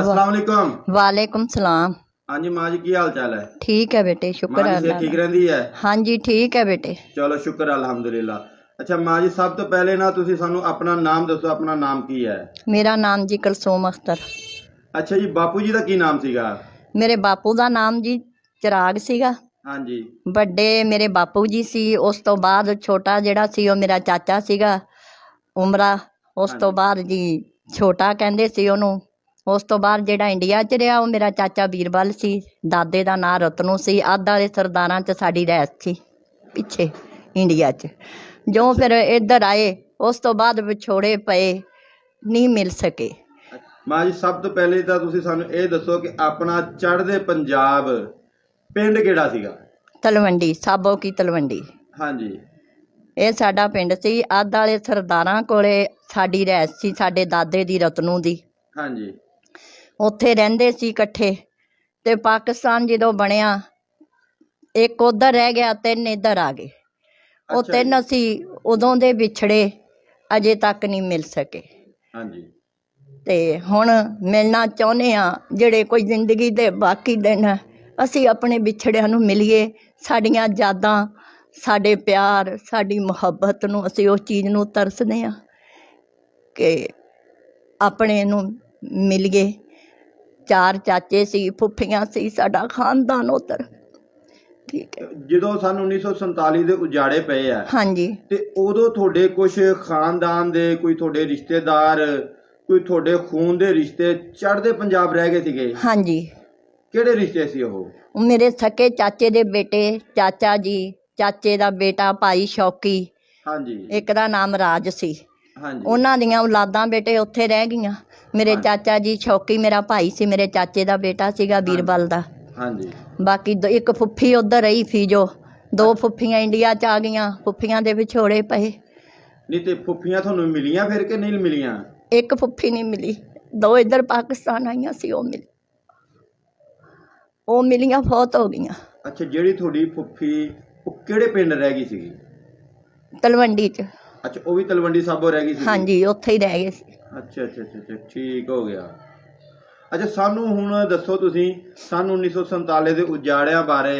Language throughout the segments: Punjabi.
ਅਸਲਾਮ ਵਾਲੇਕਮ ਵਾਲੇਕਮ ਸਲਾਮ। ਹਾਂਜੀ ਮਾਂ ਜੀ ਕੀ ਹਾਲ ਚਾਲ ਹੈ? ਠੀਕ ਹੈ ਬੇਟੇ ਸ਼ੁਕਰ ਹੈ ਅੱਲਾ ਠੀਕ ਰਹਿੰਦੀ ਹੈ? ਹਾਂਜੀ ਠੀਕ ਹੈ ਬੇਟੇ। ਚਲੋ ਸ਼ੁਕਰ ਅਲਹਮਦੁਲਿਲਾ। ਅੱਛਾ ਮਾਂ ਜੀ ਸਭ ਤੋਂ ਪਹਿਲੇ ਨਾ ਤੁਸੀਂ ਸਾਨੂੰ ਆਪਣਾ ਨਾਮ ਦੱਸੋ ਆਪਣਾ ਨਾਮ ਕੀ ਹੈ? ਮੇਰਾ ਨਾਮ ਜੀ ਕਲਸੂਮ ਅਖਤਰ। ਅੱਛਾ ਜੀ ਬਾਪੂ ਜੀ ਦਾ ਕੀ ਨਾਮ ਸੀਗਾ? ਮੇਰੇ ਬਾਪੂ ਦਾ ਨਾਮ ਜੀ ਚਿਰਾਗ ਸੀਗਾ। ਹਾਂਜੀ। ਵੱਡੇ ਮੇਰੇ ਬਾਪੂ ਜੀ ਸੀ ਉਸ ਤੋਂ ਬਾਅਦ ਛੋਟਾ ਜਿਹੜਾ ਸੀ ਉਹ ਮੇਰਾ ਚਾਚਾ ਸੀਗਾ ਉਮਰਾ। ਉਸ ਤੋਂ ਬਾਅਦ ਜੀ ਛੋਟਾ ਕਹਿੰਦੇ ਸੀ ਉਹਨੂੰ ਉਸ ਤੋਂ ਬਾਅਦ ਜਿਹੜਾ ਇੰਡੀਆ 'ਚ ਰਿਹਾ ਉਹ ਮੇਰਾ ਚਾਚਾ ਬੀਰਬਲ ਸੀ। ਦਾਦੇ ਦਾ ਨਾਂ ਰਤਨੂ ਸੀ। ਅੱਧ ਵਾਲੇ ਸਰਦਾਰਾਂ 'ਚ ਸਾਡੀ ਰਹਿਸ ਸੀ ਪਿੱਛੇ ਇੰਡੀਆ 'ਚ। ਜੋ ਫਿਰ ਇੱਧਰ ਆਏ ਉਸ ਤੋਂ ਬਾਅਦ ਵਿਛੋੜੇ ਪਏ ਨਹੀਂ ਮਿਲ ਸਕੇ। ਮਾਂ ਜੀ ਸਭ ਤੋਂ ਪਹਿਲੇ ਤਾਂ ਤੁਸੀਂ ਸਾਨੂੰ ਇਹ ਦੱਸੋ ਕਿ ਆਪਣਾ ਚੜ੍ਹਦੇ ਪੰਜਾਬ ਪਿੰਡ ਕਿਹੜਾ ਸੀਗਾ? ਤਲਵੰਡੀ ਸਾਬੋ ਕੀ ਤਲਵੰਡੀ। ਹਾਂਜੀ। ਇਹ ਸਾਡਾ ਪਿੰਡ ਸੀ। ਅੱਧ ਵਾਲੇ ਸਰਦਾਰਾਂ ਕੋਲੇ ਸਾਡੀ ਰਹਿਸ ਸੀ ਸਾਡੇ ਦਾਦੇ ਦੀ ਰਤਨੂ ਦੀ। ਹਾਂਜੀ। ਉੱਥੇ ਰਹਿੰਦੇ ਸੀ ਇਕੱਠੇ ਤੇ ਪਾਕਿਸਤਾਨ ਜਦੋਂ ਬਣਿਆ ਇੱਕ ਉਧਰ ਰਹਿ ਗਿਆ ਤਿੰਨ ਇੱਧਰ ਆ ਗਏ। ਉਹ ਅੱਛਾ ਤਿੰਨ ਅਸੀਂ ਉਦੋਂ ਦੇ ਵਿਛੜੇ ਅਜੇ ਤੱਕ ਨਹੀਂ ਮਿਲ ਸਕੇ। ਹਾਂਜੀ। ਤੇ ਹੁਣ ਮਿਲਣਾ ਚਾਹੁੰਦੇ ਆ ਜਿਹੜੇ ਕੋਈ ਜ਼ਿੰਦਗੀ ਦੇ ਬਾਕੀ ਦਿਨ ਆ, ਅਸੀਂ ਆਪਣੇ ਵਿਛੜਿਆਂ ਨੂੰ ਮਿਲੀਏ ਸਾਡੀਆਂ ਯਾਦਾਂ ਸਾਡੇ ਪਿਆਰ ਸਾਡੀ ਮੁਹੱਬਤ ਨੂੰ ਅਸੀਂ ਉਸ ਚੀਜ਼ ਨੂੰ ਤਰਸਦੇ ਆ ਕਿ ਆਪਣੇ ਨੂੰ ਮਿਲੀਏ। ਚਾਰ ਚਾਚੇ ਸੀ ਫੁੱਫੀਆਂ ਸੀ ਸਾਡਾ ਖਾਨਦਾਨ ਉਧਰ। ਠੀਕ ਹੈ। ਜਦੋਂ ਸਨ 1947 ਦੇ ਉਜਾੜੇ ਪਏ ਆ ਹਾਂਜੀ। ਤੇ ਉਦੋਂ ਤੁਹਾਡੇ ਕੁਝ ਖਾਨਦਾਨ ਦੇ ਕੋਈ ਤੁਹਾਡੇ ਰਿਸ਼ਤੇਦਾਰ ਕੋਈ ਤੁਹਾਡੇ ਖੂਨ ਦੇ ਰਿਸ਼ਤੇ ਚੜ੍ਹਦੇ ਪੰਜਾਬ ਰਹਿ ਗਏ ਸੀਗੇ? ਹਾਂਜੀ। ਕਿਹੜੇ ਰਿਸ਼ਤੇ ਸੀ ਉਹ ਉਹ? ਮੇਰੇ ਸਕੇ ਚਾਚੇ ਦੇ ਬੇਟੇ ਚਾਚਾ ਜੀ ਚਾਚੇ ਦਾ ਬੇਟਾ ਭਾਈ ਸ਼ੌਕੀ। ਹਾਂਜੀ। ਇੱਕ ਦਾ ਨਾਮ ਰਾਜ ਸੀ। ਹਾਂਜੀ। ਉਹਨਾਂ ਦੀਆਂ ਔਲਾਦਾਂ ਬੇਟੇ ਉੱਥੇ ਰਹਿ ਗਈਆਂ। ਮੇਰੇ। ਚਾਚਾ ਜੀ ਸ਼ੌਕੀ ਮੇਰਾ ਭਾਈ ਸੀ ਮੇਰੇ ਚਾਚੇ ਦਾ ਬੇਟਾ ਸੀਗਾ ਬੀਰਬਲ ਦਾ। ਹਾਂਜੀ। ਬਾਕੀ ਦੋ- ਇੱਕ ਫੁੱਫੀ ਉਧਰ ਰਹੀ ਫੀਜੋ ਦੋ ਫੁੱਫੀਆਂ ਇੰਡੀਆ ਚ ਆ ਗਈਆਂ ਫੁੱਫੀਆਂ ਦੇ ਵਿਛੋੜੇ ਪਏ। ਨਹੀਂ ਤੇ ਫੁੱਫੀਆਂ ਤੁਹਾਨੂੰ ਮਿਲੀਆਂ ਫਿਰ ਕਿ ਨਹੀਂ ਮਿਲੀਆਂ? ਇੱਕ ਫੁੱਫੀ ਨਹੀਂ ਮਿਲੀ। ਦੋ ਇੱਧਰ ਪਾਕਿਸਤਾਨ ਆਈਆਂ ਸੀ ਉਹ ਮਿਲੀ ਉਹ ਮਿਲੀਆਂ ਬਹੁਤ ਹੋ ਗਈਆਂ। ਅੱਛਾ ਜਿਹੜੀ ਤੁਹਾਡੀ ਫੁੱਫੀ ਉਹ ਕਿਹੜੇ ਪਿੰਡ ਰਹਿ ਗਈ ਸੀਗੀ? ਤਲਵੰਡੀ ਚ। ਅੱਛਾ ਉਹ ਵੀ ਤਲਵੰਡੀ ਸਾਬੋ ਰਹਿ ਗਈ ਸੀ ਹਾਂਜੀ ਉੱਥੇ ਹੀ ਰਹਿ ਗਏ ਸੀ। ਅੱਛਾ ਅੱਛਾ ਅੱਛਾ ਅੱਛਾ, ਠੀਕ ਹੋ ਗਿਆ। ਅੱਛਾ ਸਾਨੂੰ ਹੁਣ ਦੱਸੋ ਤੁਸੀਂ ਸਨ 1947 ਦੇ ਉਜਾੜਿਆਂ ਬਾਰੇ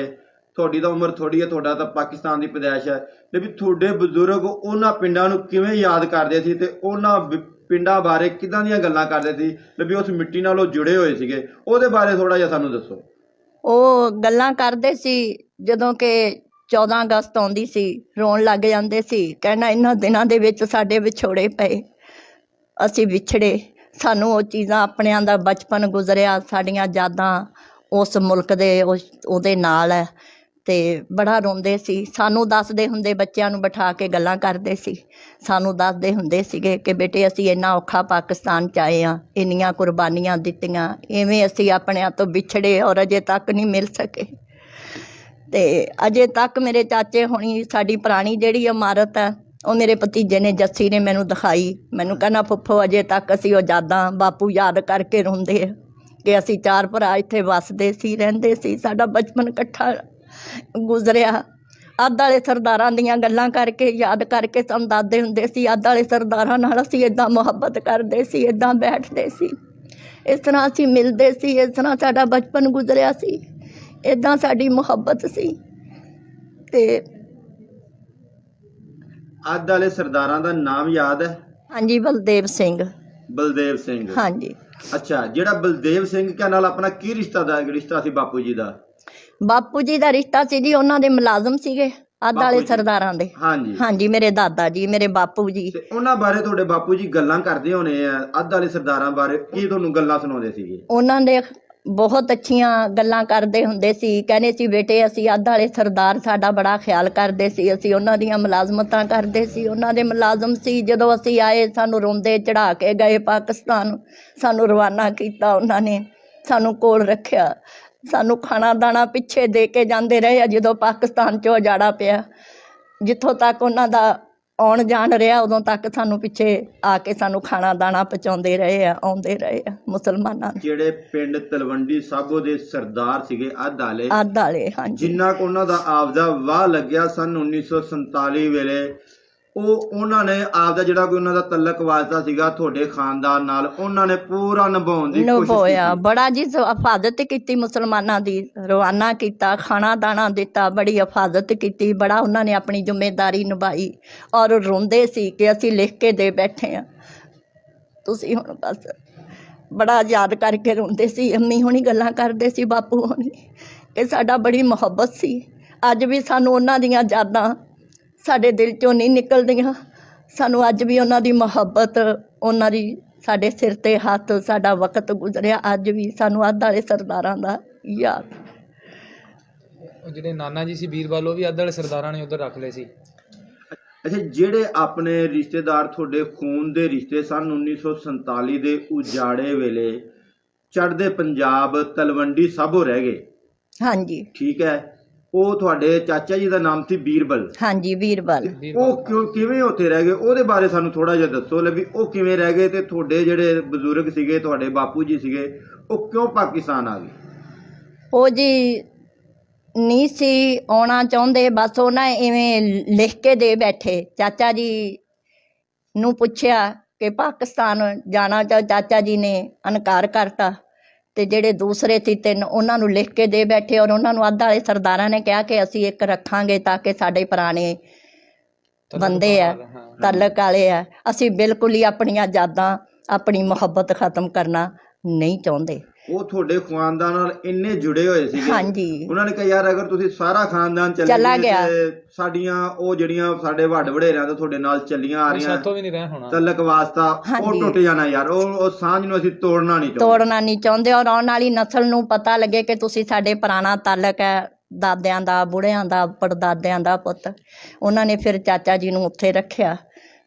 ਤੁਹਾਡੀ ਤਾਂ ਉਮਰ ਥੋੜੀ ਹੈ ਤੁਹਾਡਾ ਤਾਂ ਪਾਕਿਸਤਾਨ ਦੀ ਪੈਦਾਇਸ਼ ਹੈ ਤੇ ਵੀ ਤੁਹਾਡੇ ਬਜ਼ੁਰਗ ਉਹਨਾਂ ਪਿੰਡਾਂ ਨੂੰ ਕਿਵੇਂ ਯਾਦ ਕਰਦੇ ਸੀ ਤੇ ਉਹਨਾਂ ਵਿ- ਪਿੰਡਾਂ ਬਾਰੇ ਕਿਦਾਂ ਦੀਆਂ ਗੱਲਾਂ ਕਰਦੇ ਸੀ ਵੀ ਉਸ ਮਿੱਟੀ ਨਾਲ ਉਹ ਜੁੜੇ ਹੋਏ ਸੀਗੇ ਉਹਦੇ ਬਾਰੇ ਥੋੜਾ ਜਿਹਾ ਸਾਨੂੰ ਦੱਸੋ। ਉਹ ਗੱਲਾਂ ਕਰਦੇ ਸੀ ਜਦੋਂ ਕਿ 14 ਅਗਸਤ ਆਉਂਦੀ ਸੀ, ਰੋਣ ਲੱਗ ਜਾਂਦੇ ਸੀ ਕਹਿਣਾ ਇਹਨਾਂ ਦਿਨਾਂ ਦੇ ਵਿੱਚ ਸਾਡੇ ਵਿਛੋੜੇ ਪਏ, ਅਸੀਂ ਵਿਛੜੇ, ਸਾਨੂੰ ਉਹ ਚੀਜ਼ਾਂ ਆਪਣਿਆਂ ਦਾ ਬਚਪਨ ਗੁਜ਼ਰਿਆ, ਸਾਡੀਆਂ ਯਾਦਾਂ ਉਸ ਮੁਲਕ ਦੇ, ਉਸ, ਉਹਦੇ ਨਾਲ ਹੈ, ਤੇ ਬੜਾ ਰੋਂਦੇ ਸੀ, ਸਾਨੂੰ ਦੱਸਦੇ ਹੁੰਦੇ ਬੱਚਿਆਂ ਨੂੰ ਬਿਠਾ ਕੇ ਗੱਲਾਂ ਕਰਦੇ ਸੀ, ਸਾਨੂੰ ਦੱਸਦੇ ਹੁੰਦੇ ਸੀਗੇ ਕਿ ਬੇਟੇ ਅਸੀਂ ਇੰਨਾ ਔਖਾ ਪਾਕਿਸਤਾਨ ਚ ਆਏ ਆ ਇੰਨੀਆਂ ਕੁਰਬਾਨੀਆਂ ਦਿੱਤੀਆਂ ਐਵੇਂ ਅਸੀਂ ਆਪਣਿਆਂ ਤੋਂ ਵਿਛੜੇ ਔਰ ਅਜੇ ਤੱਕ ਨਹੀਂ ਮਿਲ ਸਕੇ। ਤੇ ਅਜੇ ਤੱਕ ਮੇਰੇ ਚਾਚੇ ਹੁਣੀ ਸਾਡੀ ਪੁਰਾਣੀ ਜਿਹੜੀ ਇਮਾਰਤ ਹੈ, ਉਹ ਮੇਰੇ ਭਤੀਜੇ ਨੇ ਜੱਸੀ ਨੇ ਮੈਨੂੰ ਦਿਖਾਈ। ਮੈਨੂੰ ਕਹਿੰਦਾ, ਫੁੱਫੋ, ਅਜੇ ਤੱਕ ਅਸੀਂ ਉਹ ਯਾਦਾਂ ਬਾਪੂ ਯਾਦ ਕਰਕੇ ਰੋਂਦੇ ਆ ਕਿ ਅਸੀਂ ਚਾਰ ਭਰਾ ਇੱਥੇ ਵੱਸਦੇ ਸੀ, ਰਹਿੰਦੇ ਸੀ। ਸਾਡਾ ਬਚਪਨ ਇਕੱਠਾ ਗੁਜ਼ਰਿਆ। ਅੱਧ ਵਾਲੇ ਸਰਦਾਰਾਂ ਦੀਆਂ ਗੱਲਾਂ ਕਰਕੇ, ਯਾਦ ਕਰਕੇ ਸਾਨੂੰ ਦੱਸਦੇ ਹੁੰਦੇ ਸੀ, ਅੱਧ ਵਾਲੇ ਸਰਦਾਰਾਂ ਨਾਲ ਅਸੀਂ ਇਦਾਂ ਮੁਹੱਬਤ ਕਰਦੇ ਸੀ ਇਦਾਂ ਬੈਠਦੇ ਸੀ। ਇਸ ਤਰ੍ਹਾਂ ਅਸੀਂ ਮਿਲਦੇ ਸੀ, ਇਸ ਤਰ੍ਹਾਂ ਸਾਡਾ ਬਚਪਨ ਗੁਜ਼ਰਿਆ ਸੀ। ਇਦਾਂ ਸਾਡੀ ਮੁਹੱਬਤ ਸੀ। ਤੇ ਅੱਧ ਵਾਲੇ ਸਰਦਾਰਾਂ ਦਾ ਨਾਮ ਯਾਦ ਹੈ? ਹਾਂਜੀ ਬਲਦੇਵ ਸਿੰਘ। ਬਲਦੇਵ ਸਿੰਘ। ਹਾਂਜੀ। ਅੱਛਾ ਜਿਹੜਾ ਬਲਦੇਵ ਸਿੰਘ ਕੇ ਨਾਲ ਆਪਣਾ ਕੀ ਰਿਸ਼ਤਾ ਦਾ ਰਿਸ਼ਤਾ ਸੀ ਬਾਪੂ ਜੀ ਦਾ? ਬਾਪੂ ਜੀ ਦਾ ਰਿਸ਼ਤਾ ਸੀ ਜੀ ਉਹਨਾਂ ਦੇ ਮੁਲਾਜ਼ਮ ਸੀਗੇ ਅੱਧ ਵਾਲੇ। ਸਰਦਾਰਾਂ ਦੇ। ਹਾਂਜੀ। ਹਾਂਜੀ ਮੇਰੇ ਦਾਦਾ ਜੀ ਮੇਰੇ ਬਾਪੂ ਜੀ। ਤੇ ਉਹਨਾਂ ਬਾਰੇ ਤੁਹਾਡੇ ਬਾਪੂ ਜੀ ਗੱਲਾਂ ਕਰਦੇ ਹੋਣੇ ਆ ਅੱਧ ਵਾਲੇ ਸਰਦਾਰਾਂ ਬਾਰੇ ਕੀ ਤੁਹਾਨੂੰ ਗੱਲਾਂ ਸੁਣਾਉਂਦੇ ਸੀਗੇ? ਉਹਨਾਂ ਦੇ ਬਹੁਤ ਅੱਛੀਆਂ ਗੱਲਾਂ ਕਰਦੇ ਹੁੰਦੇ ਸੀ। ਕਹਿੰਦੇ ਸੀ, ਬੇਟੇ, ਅਸੀਂ ਅੱਧ ਵਾਲੇ ਸਰਦਾਰ, ਸਾਡਾ ਬੜਾ ਖਿਆਲ ਕਰਦੇ ਸੀ। ਅਸੀਂ ਉਹਨਾਂ ਦੀਆਂ ਮੁਲਾਜ਼ਮਤਾਂ ਕਰਦੇ ਸੀ। ਉਹਨਾਂ ਦੇ ਮੁਲਾਜ਼ਮ ਸੀ। ਜਦੋਂ ਅਸੀਂ ਆਏ, ਸਾਨੂੰ ਰੋਂਦੇ ਚੜਾ ਕੇ ਗਏ ਪਾਕਿਸਤਾਨ। ਸਾਨੂੰ ਰਵਾਨਾ ਕੀਤਾ ਉਹਨਾਂ ਨੇ। ਸਾਨੂੰ ਕੋਲ ਰੱਖਿਆ। ਸਾਨੂੰ ਖਾਣਾ ਦਾਣਾ ਪਿੱਛੇ ਦੇ ਕੇ ਜਾਂਦੇ ਰਹੇ ਆ, ਜਦੋਂ ਪਾਕਿਸਤਾਨ 'ਚੋਂ ਉਜਾੜਾ ਪਿਆ। ਜਿੱਥੋਂ ਤੱਕ ਉਹਨਾਂ ਦਾ ਆਉਣ ਜਾਣ ਰਿਹਾ ਉਦੋਂ ਤੱਕ ਸਾਨੂੰ ਪਿੱਛੇ ਆ ਕੇ ਸਾਨੂੰ ਖਾਣਾ ਦਾਣਾ ਪਹੁੰਚਾਉਂਦੇ ਰਹੇ ਆ ਆਉਂਦੇ ਰਹੇ ਆ ਮੁਸਲਮਾਨਾਂ ਜਿਹੜੇ ਪਿੰਡ ਤਲਵੰਡੀ ਸਾਬੋ ਦੇ ਸਰਦਾਰ ਸੀਗੇ ਅੱਧ ਵਾਲੇ ਹਾਂਜੀ। ਜਿੰਨਾ ਕੁ ਉਹਨਾਂ ਦਾ ਆਪਦਾ ਵਾਹ ਲੱਗਿਆ ਸਨ 1947 ਵੇਲੇ ਉਹ ਉਹਨਾਂ ਨੇ ਆਪ ਦਾ ਜਿਹੜਾ ਕੋਈ ਉਹਨਾਂ ਦਾ ਤਲਕ ਵਾਸਤਾ ਸੀਗਾ ਤੁਹਾਡੇ ਖਾਨਦਾਨ ਨਾਲ ਉਹਨਾਂ ਨੇ ਪੂਰਾ ਨਿਭਾਉਣ ਦੀ ਕੋਸ਼ਿਸ਼ ਨਿਭਾਇਆ। ਬੜਾ ਜੀ ਹਿਫਾਜ਼ਤ ਕੀਤੀ ਮੁਸਲਮਾਨਾਂ ਦੀ ਰਵਾਨਾ ਕੀਤਾ ਖਾਣਾ ਦਾਣਾ ਦਿੱਤਾ ਬੜੀ ਹਿਫਾਜ਼ਤ ਕੀਤੀ ਬੜਾ ਉਹਨਾਂ ਨੇ ਆਪਣੀ ਜ਼ਿੰਮੇਵਾਰੀ ਨਿਭਾਈ। ਔਰ ਰੋਂਦੇ ਸੀ ਕਿ ਅਸੀਂ ਲਿਖ ਕੇ ਦੇ ਬੈਠੇ ਆ ਤੁਸੀਂ ਹੁਣ ਬਸ ਬੜਾ ਯਾਦ ਕਰਕੇ ਰੋਂਦੇ ਸੀ ਅੰਮੀ ਹੁਣੀ ਗੱਲਾਂ ਕਰਦੇ ਸੀ ਬਾਪੂ ਹੁਣੀ ਕਿ ਸਾਡਾ ਬੜੀ ਮੁਹੱਬਤ ਸੀ। ਅੱਜ ਵੀ ਸਾਨੂੰ ਉਹਨਾਂ ਦੀਆਂ ਯਾਦਾਂ ਸਾਡੇ ਦਿਲ ਚੋਂ ਨਹੀਂ ਨਿਕਲਦੀਆਂ। ਸਾਨੂੰ ਅੱਜ ਵੀ ਉਹਨਾਂ ਦੀ ਮੁਹੱਬਤ ਉਹਨਾਂ ਦੀ ਸਾਡੇ ਸਿਰ ਤੇ ਹੱਥ ਸਾਡਾ ਵਕਤ ਗੁਜ਼ਰਿਆ। ਅੱਜ ਵੀ ਸਾਨੂੰ ਅੱਧ ਵਾਲੇ ਸਰਦਾਰਾਂ ਦਾ ਯਾਦ। ਉਹ ਜਿਹੜੇ ਨਾਨਾ ਜੀ ਸੀ ਵੀਰਵਾਲ ਉਹ ਵੀ ਅੱਧ ਵਾਲੇ ਸਰਦਾਰਾਂ ਨੇ ਉਧਰ ਰੱਖ ਲਏ ਸੀ। ਅੱਛਾ ਜਿਹੜੇ ਆਪਣੇ ਰਿਸ਼ਤੇਦਾਰ ਤੁਹਾਡੇ ਖੂਨ ਦੇ ਰਿਸ਼ਤੇ ਸਨ 1947 ਦੇ ਉਜਾੜੇ ਵੇਲੇ ਚੜ੍ਹਦੇ ਪੰਜਾਬ ਤਲਵੰਡੀ ਸਾਬੋ ਰਹਿ ਗਏ? ਹਾਂਜੀ। ਠੀਕ ਹੈ। ਉਹ ਤੁਹਾਡੇ ਚਾਚਾ ਜੀ ਦਾ ਨਾਮ ਸੀ ਬੀਰਬਲ। ਹਾਂਜੀ ਵੀਰਬਲ ਉਹ ਕਿਉਂ ਕਿਵੇਂ ਉੱਥੇ ਰਹਿ ਗਏ? ਉਹਦੇ ਬਾਰੇ ਸਾਨੂੰ ਥੋੜਾ ਜਿਹਾ ਦੱਸੋ ਲੈ ਵੀ ਉਹ ਕਿਵੇਂ ਰਹਿ ਗਏ ਤੇ ਤੁਹਾਡੇ ਜਿਹੜੇ ਬਜ਼ੁਰਗ ਸੀਗੇ ਤੁਹਾਡੇ ਬਾਪੂ ਜੀ ਸੀਗੇ ਉਹ ਕਿਉਂ ਪਾਕਿਸਤਾਨ ਆ ਗਏ? ਉਹ ਜੀ ਨਹੀਂ ਸੀ ਆਉਣਾ ਚਾਹੁੰਦੇ ਬਸ ਉਹਨਾਂ ਇਵੇਂ ਲਿਖ ਕੇ ਦੇ ਬੈਠੇ। ਚਾਚਾ ਜੀ ਨੂੰ ਪੁੱਛਿਆ ਕਿ ਪਾਕਿਸਤਾਨ ਜਾਣਾ ਚਾਚਾ ਜੀ ਨੇ ਇਨਕਾਰ ਕਰਤਾ। ਤੇ ਜਿਹੜੇ ਦੂਸਰੇ ਸੀ ਤਿੰਨ ਉਹਨਾਂ ਨੂੰ ਲਿਖ ਕੇ ਦੇ ਬੈਠੇ ਔਰ ਉਹਨਾਂ ਨੂੰ ਅੱਧ ਵਾਲੇ ਸਰਦਾਰਾਂ ਨੇ ਕਿਹਾ ਕਿ ਅਸੀਂ ਇੱਕ ਰੱਖਾਂਗੇ ਤਾਂ ਕਿ ਸਾਡੇ ਪੁਰਾਣੇ ਬੰਦੇ ਆ ਤਲਕ ਵਾਲੇ ਆ। ਅਸੀਂ ਬਿਲਕੁਲ ਹੀ ਆਪਣੀਆਂ ਯਾਦਾਂ ਆਪਣੀ ਮੁਹੱਬਤ ਖਤਮ ਕਰਨਾ ਨਹੀਂ ਚਾਹੁੰਦੇ। ਉਹ ਤੁਹਾਡੇ ਖਾਨਦਾਨ ਨਾਲ ਇੰਨੇ ਜੁੜੇ ਹੋਏ ਸੀਗੇ। ਹਾਂਜੀ। ਉਹਨਾਂ ਨੇ ਕਿਹਾ ਯਾਰ ਅਗਰ ਤੁਸੀਂ ਸਾਰਾ ਖਾਨਦਾਨ ਚੱਲੇ ਗਿਆ। ਸਾਡੀਆਂ ਉਹ ਜਿਹੜੀਆਂ ਸਾਡੇ ਵੱਡ ਵਡੇਰਿਆਂ ਤੋਂ ਤੁਹਾਡੇ ਨਾਲ ਚੱਲੀਆਂ ਆ ਰਹੀਆਂ ਸਾਥੋਂ ਵੀ ਨਹੀਂ ਰਹਿ ਹੋਣਾ। ਤਲਕ ਵਾਸਤਾ ਉਹ। ਟੁੱਟ ਜਾਣਾ ਯਾਰ। ਉਹ ਉਹ ਸਾਂਝ ਨੂੰ ਅਸੀਂ ਤੋੜਨਾ ਨਹੀਂ ਚਾਹੁੰਦੇ। ਤੋੜਨਾ ਨਹੀਂ ਚਾਹੁੰਦੇ ਔਰ ਆਉਣ ਵਾਲੀ ਨਸਲ ਨੂੰ ਪਤਾ ਲੱਗੇ ਕਿ ਤੁਸੀਂ ਸਾਡੇ ਪੁਰਾਣਾ ਤਾਲਕ ਹੈ ਦਾਦਿਆਂ ਦਾ ਬੁੜਿਆਂ ਦਾ ਪੜਦਾਦਿਆਂ ਦਾ ਪੁੱਤ। ਉਹਨਾਂ ਨੇ ਫਿਰ ਚਾਚਾ ਜੀ ਨੂੰ ਉੱਥੇ ਰੱਖਿਆ।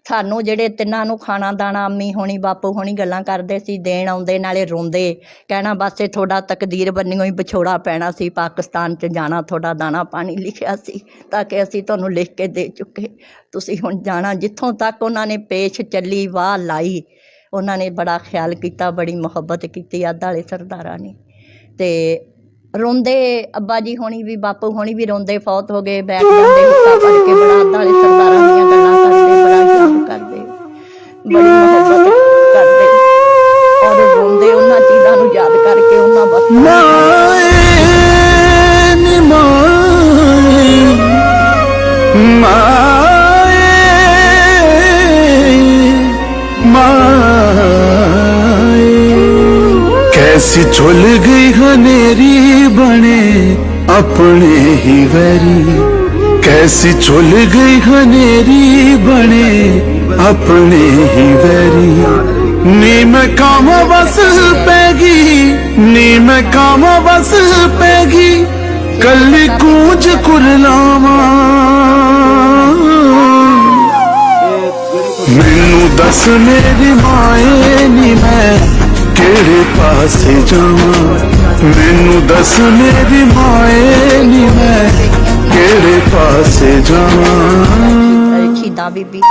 ਸਾਨੂੰ ਜਿਹੜੇ ਤਿੰਨਾਂ ਨੂੰ ਖਾਣਾ ਦਾਣਾ, ਅੰਮੀ ਹੋਣੀ, ਬਾਪੂ ਹੋਣੀ ਗੱਲਾਂ ਕਰਦੇ ਸੀ, ਦੇਣ ਆਉਂਦੇ, ਨਾਲੇ ਰੋਂਦੇ। ਕਹਿਣਾ ਬਸ ਇਹ ਤੁਹਾਡਾ ਤਕਦੀਰ ਬੰਨਿਓ ਹੀ ਵਿਛੋੜਾ ਪੈਣਾ ਸੀ, ਪਾਕਿਸਤਾਨ 'ਚ ਜਾਣਾ, ਤੁਹਾਡਾ ਦਾਣਾ ਪਾਣੀ ਲਿਖਿਆ ਸੀ, ਤਾਂ ਕਿ ਅਸੀਂ ਤੁਹਾਨੂੰ ਲਿਖ ਕੇ ਦੇ ਚੁੱਕੇ। ਤੁਸੀਂ ਹੁਣ ਜਾਣਾ, ਜਿੱਥੋਂ ਤੱਕ ਉਹਨਾਂ ਨੇ ਪੇਸ਼ ਚੱਲੀ, ਵਾਹ ਲਾਈ। ਉਹਨਾਂ ਨੇ ਬੜਾ ਖਿਆਲ ਕੀਤਾ, ਬੜੀ ਮੁਹੱਬਤ ਕੀਤੀ, ਅੱਧ ਵਾਲੇ ਸਰਦਾਰਾਂ ਨੇ। ਤੇ ਰੋਂਦੇ ਅੱਬਾ ਜੀ ਹੋਣੀ ਵੀ, ਬਾਪੂ ਹੋਣੀ ਵੀ ਰੋਂਦੇ, ਫੌਤ ਹੋ ਗਏ, ਬੈਠ ਜਾਂਦੇ ਹੁੱਕਾ ਪੜ ਕੇ, ਬੜਾ ਅੱਧ ਵਾਲੇ ਸਰਦਾਰਾਂ ਦੀਆਂ ਗੱਲਾਂ ਕਰਦੇ ਬੜੀ ਮੁਹੱਬਤ ਕਰਦੇ ਔਰ ਰੋਂਦੇ ਉਹਨਾਂ ਚੀਜ਼ਾਂ ਨੂੰ ਯਾਦ ਕਰਕੇ ਉਹਨਾਂ ਬਸ ਮਾਏ ਨੀ ਮਾਏ ਮਾਏ ਮਾਏ कैसी झुल गई हनेरी बने अपने ही वैरी कैसी झुल गई हनेरी बने ਆਪਣੇ ਹੀ ਵੈਰੀ। ਨੀ ਮੈਂ ਕਾਮ ਵਸ ਪੈਗੀ ਨੀ ਮੈਂ ਕਾਮ ਵਸ ਪੈਗੀ, ਕੱਲੀ ਕੂੰਜ ਕੁਰਲਾਵਾਂ ਮੈਨੂੰ ਦੱਸ ਮੇਰੀ ਮਾਏ ਨੀ ਮੈਂ ਕਿਹੜੇ ਪਾਸੇ ਜਾਵਾਂ। ਮੈਨੂੰ ਦੱਸ ਮੇਰੀ ਮਾਏ ਨੀ ਮੈਂ ਕਿਹੜੇ ਪਾਸੇ ਜਾਵਾਂ। ਸ਼ੀਦਾ ਬੀਬੀ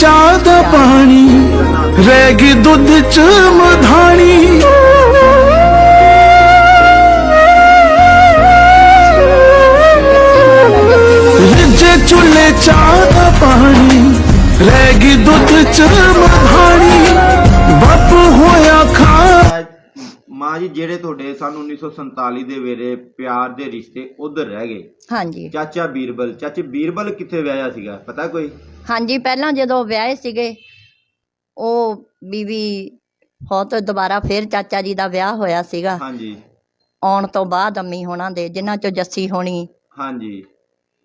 ਚਾਹ ਦਾ ਪਾਣੀ, ਰਹਿ ਗਈ ਦੁੱਧ ਚ ਮਧਾਣੀ। ਰਿੱਝੇ ਚੁੱਲੇ ਚਾਹ ਦਾ ਪਾਣੀ, ਰਹਿ ਗਈ ਦੁੱਧ ਚ ਮਧਾਣੀ। ਬਾਪੂ ਹੋਇਆ ਜੀ ਜਿਹੜੇ ਤੁਹਾਡੇ ਸਨ 1947 ਦੇ ਵੇਲੇ ਪਿਆਰ ਦੇ ਰਿਸ਼ਤੇ ਉਧਰ ਰਹਿ ਗਏ। ਹਾਂਜੀ। ਚਾਚਾ ਬੀਰਬਲ ਚਾਚੇ ਬੀਰਬਲ ਕਿੱਥੇ ਵਿਆਹਿਆ ਸੀਗਾ ਪਤਾ ਕੋਈ? ਹਾਂਜੀ ਪਹਿਲਾਂ ਜਦੋਂ ਵਿਆਹੇ ਸੀਗੇ ਉਹ ਬੀਵੀ ਬਹੁਤ ਦੁਬਾਰਾ ਫਿਰ ਚਾਚਾ ਜੀ ਦਾ ਵਿਆਹ ਹੋਇਆ ਸੀਗਾ। ਹਾਂਜੀ। ਆਉਣ ਤੋਂ ਬਾਅਦ ਅੰਮੀ ਹੋਣਾ ਦੇ ਜਿਨ੍ਹਾਂ ਚੋਂ ਜੱਸੀ ਹੋਣੀ ਹਾਂਜੀ।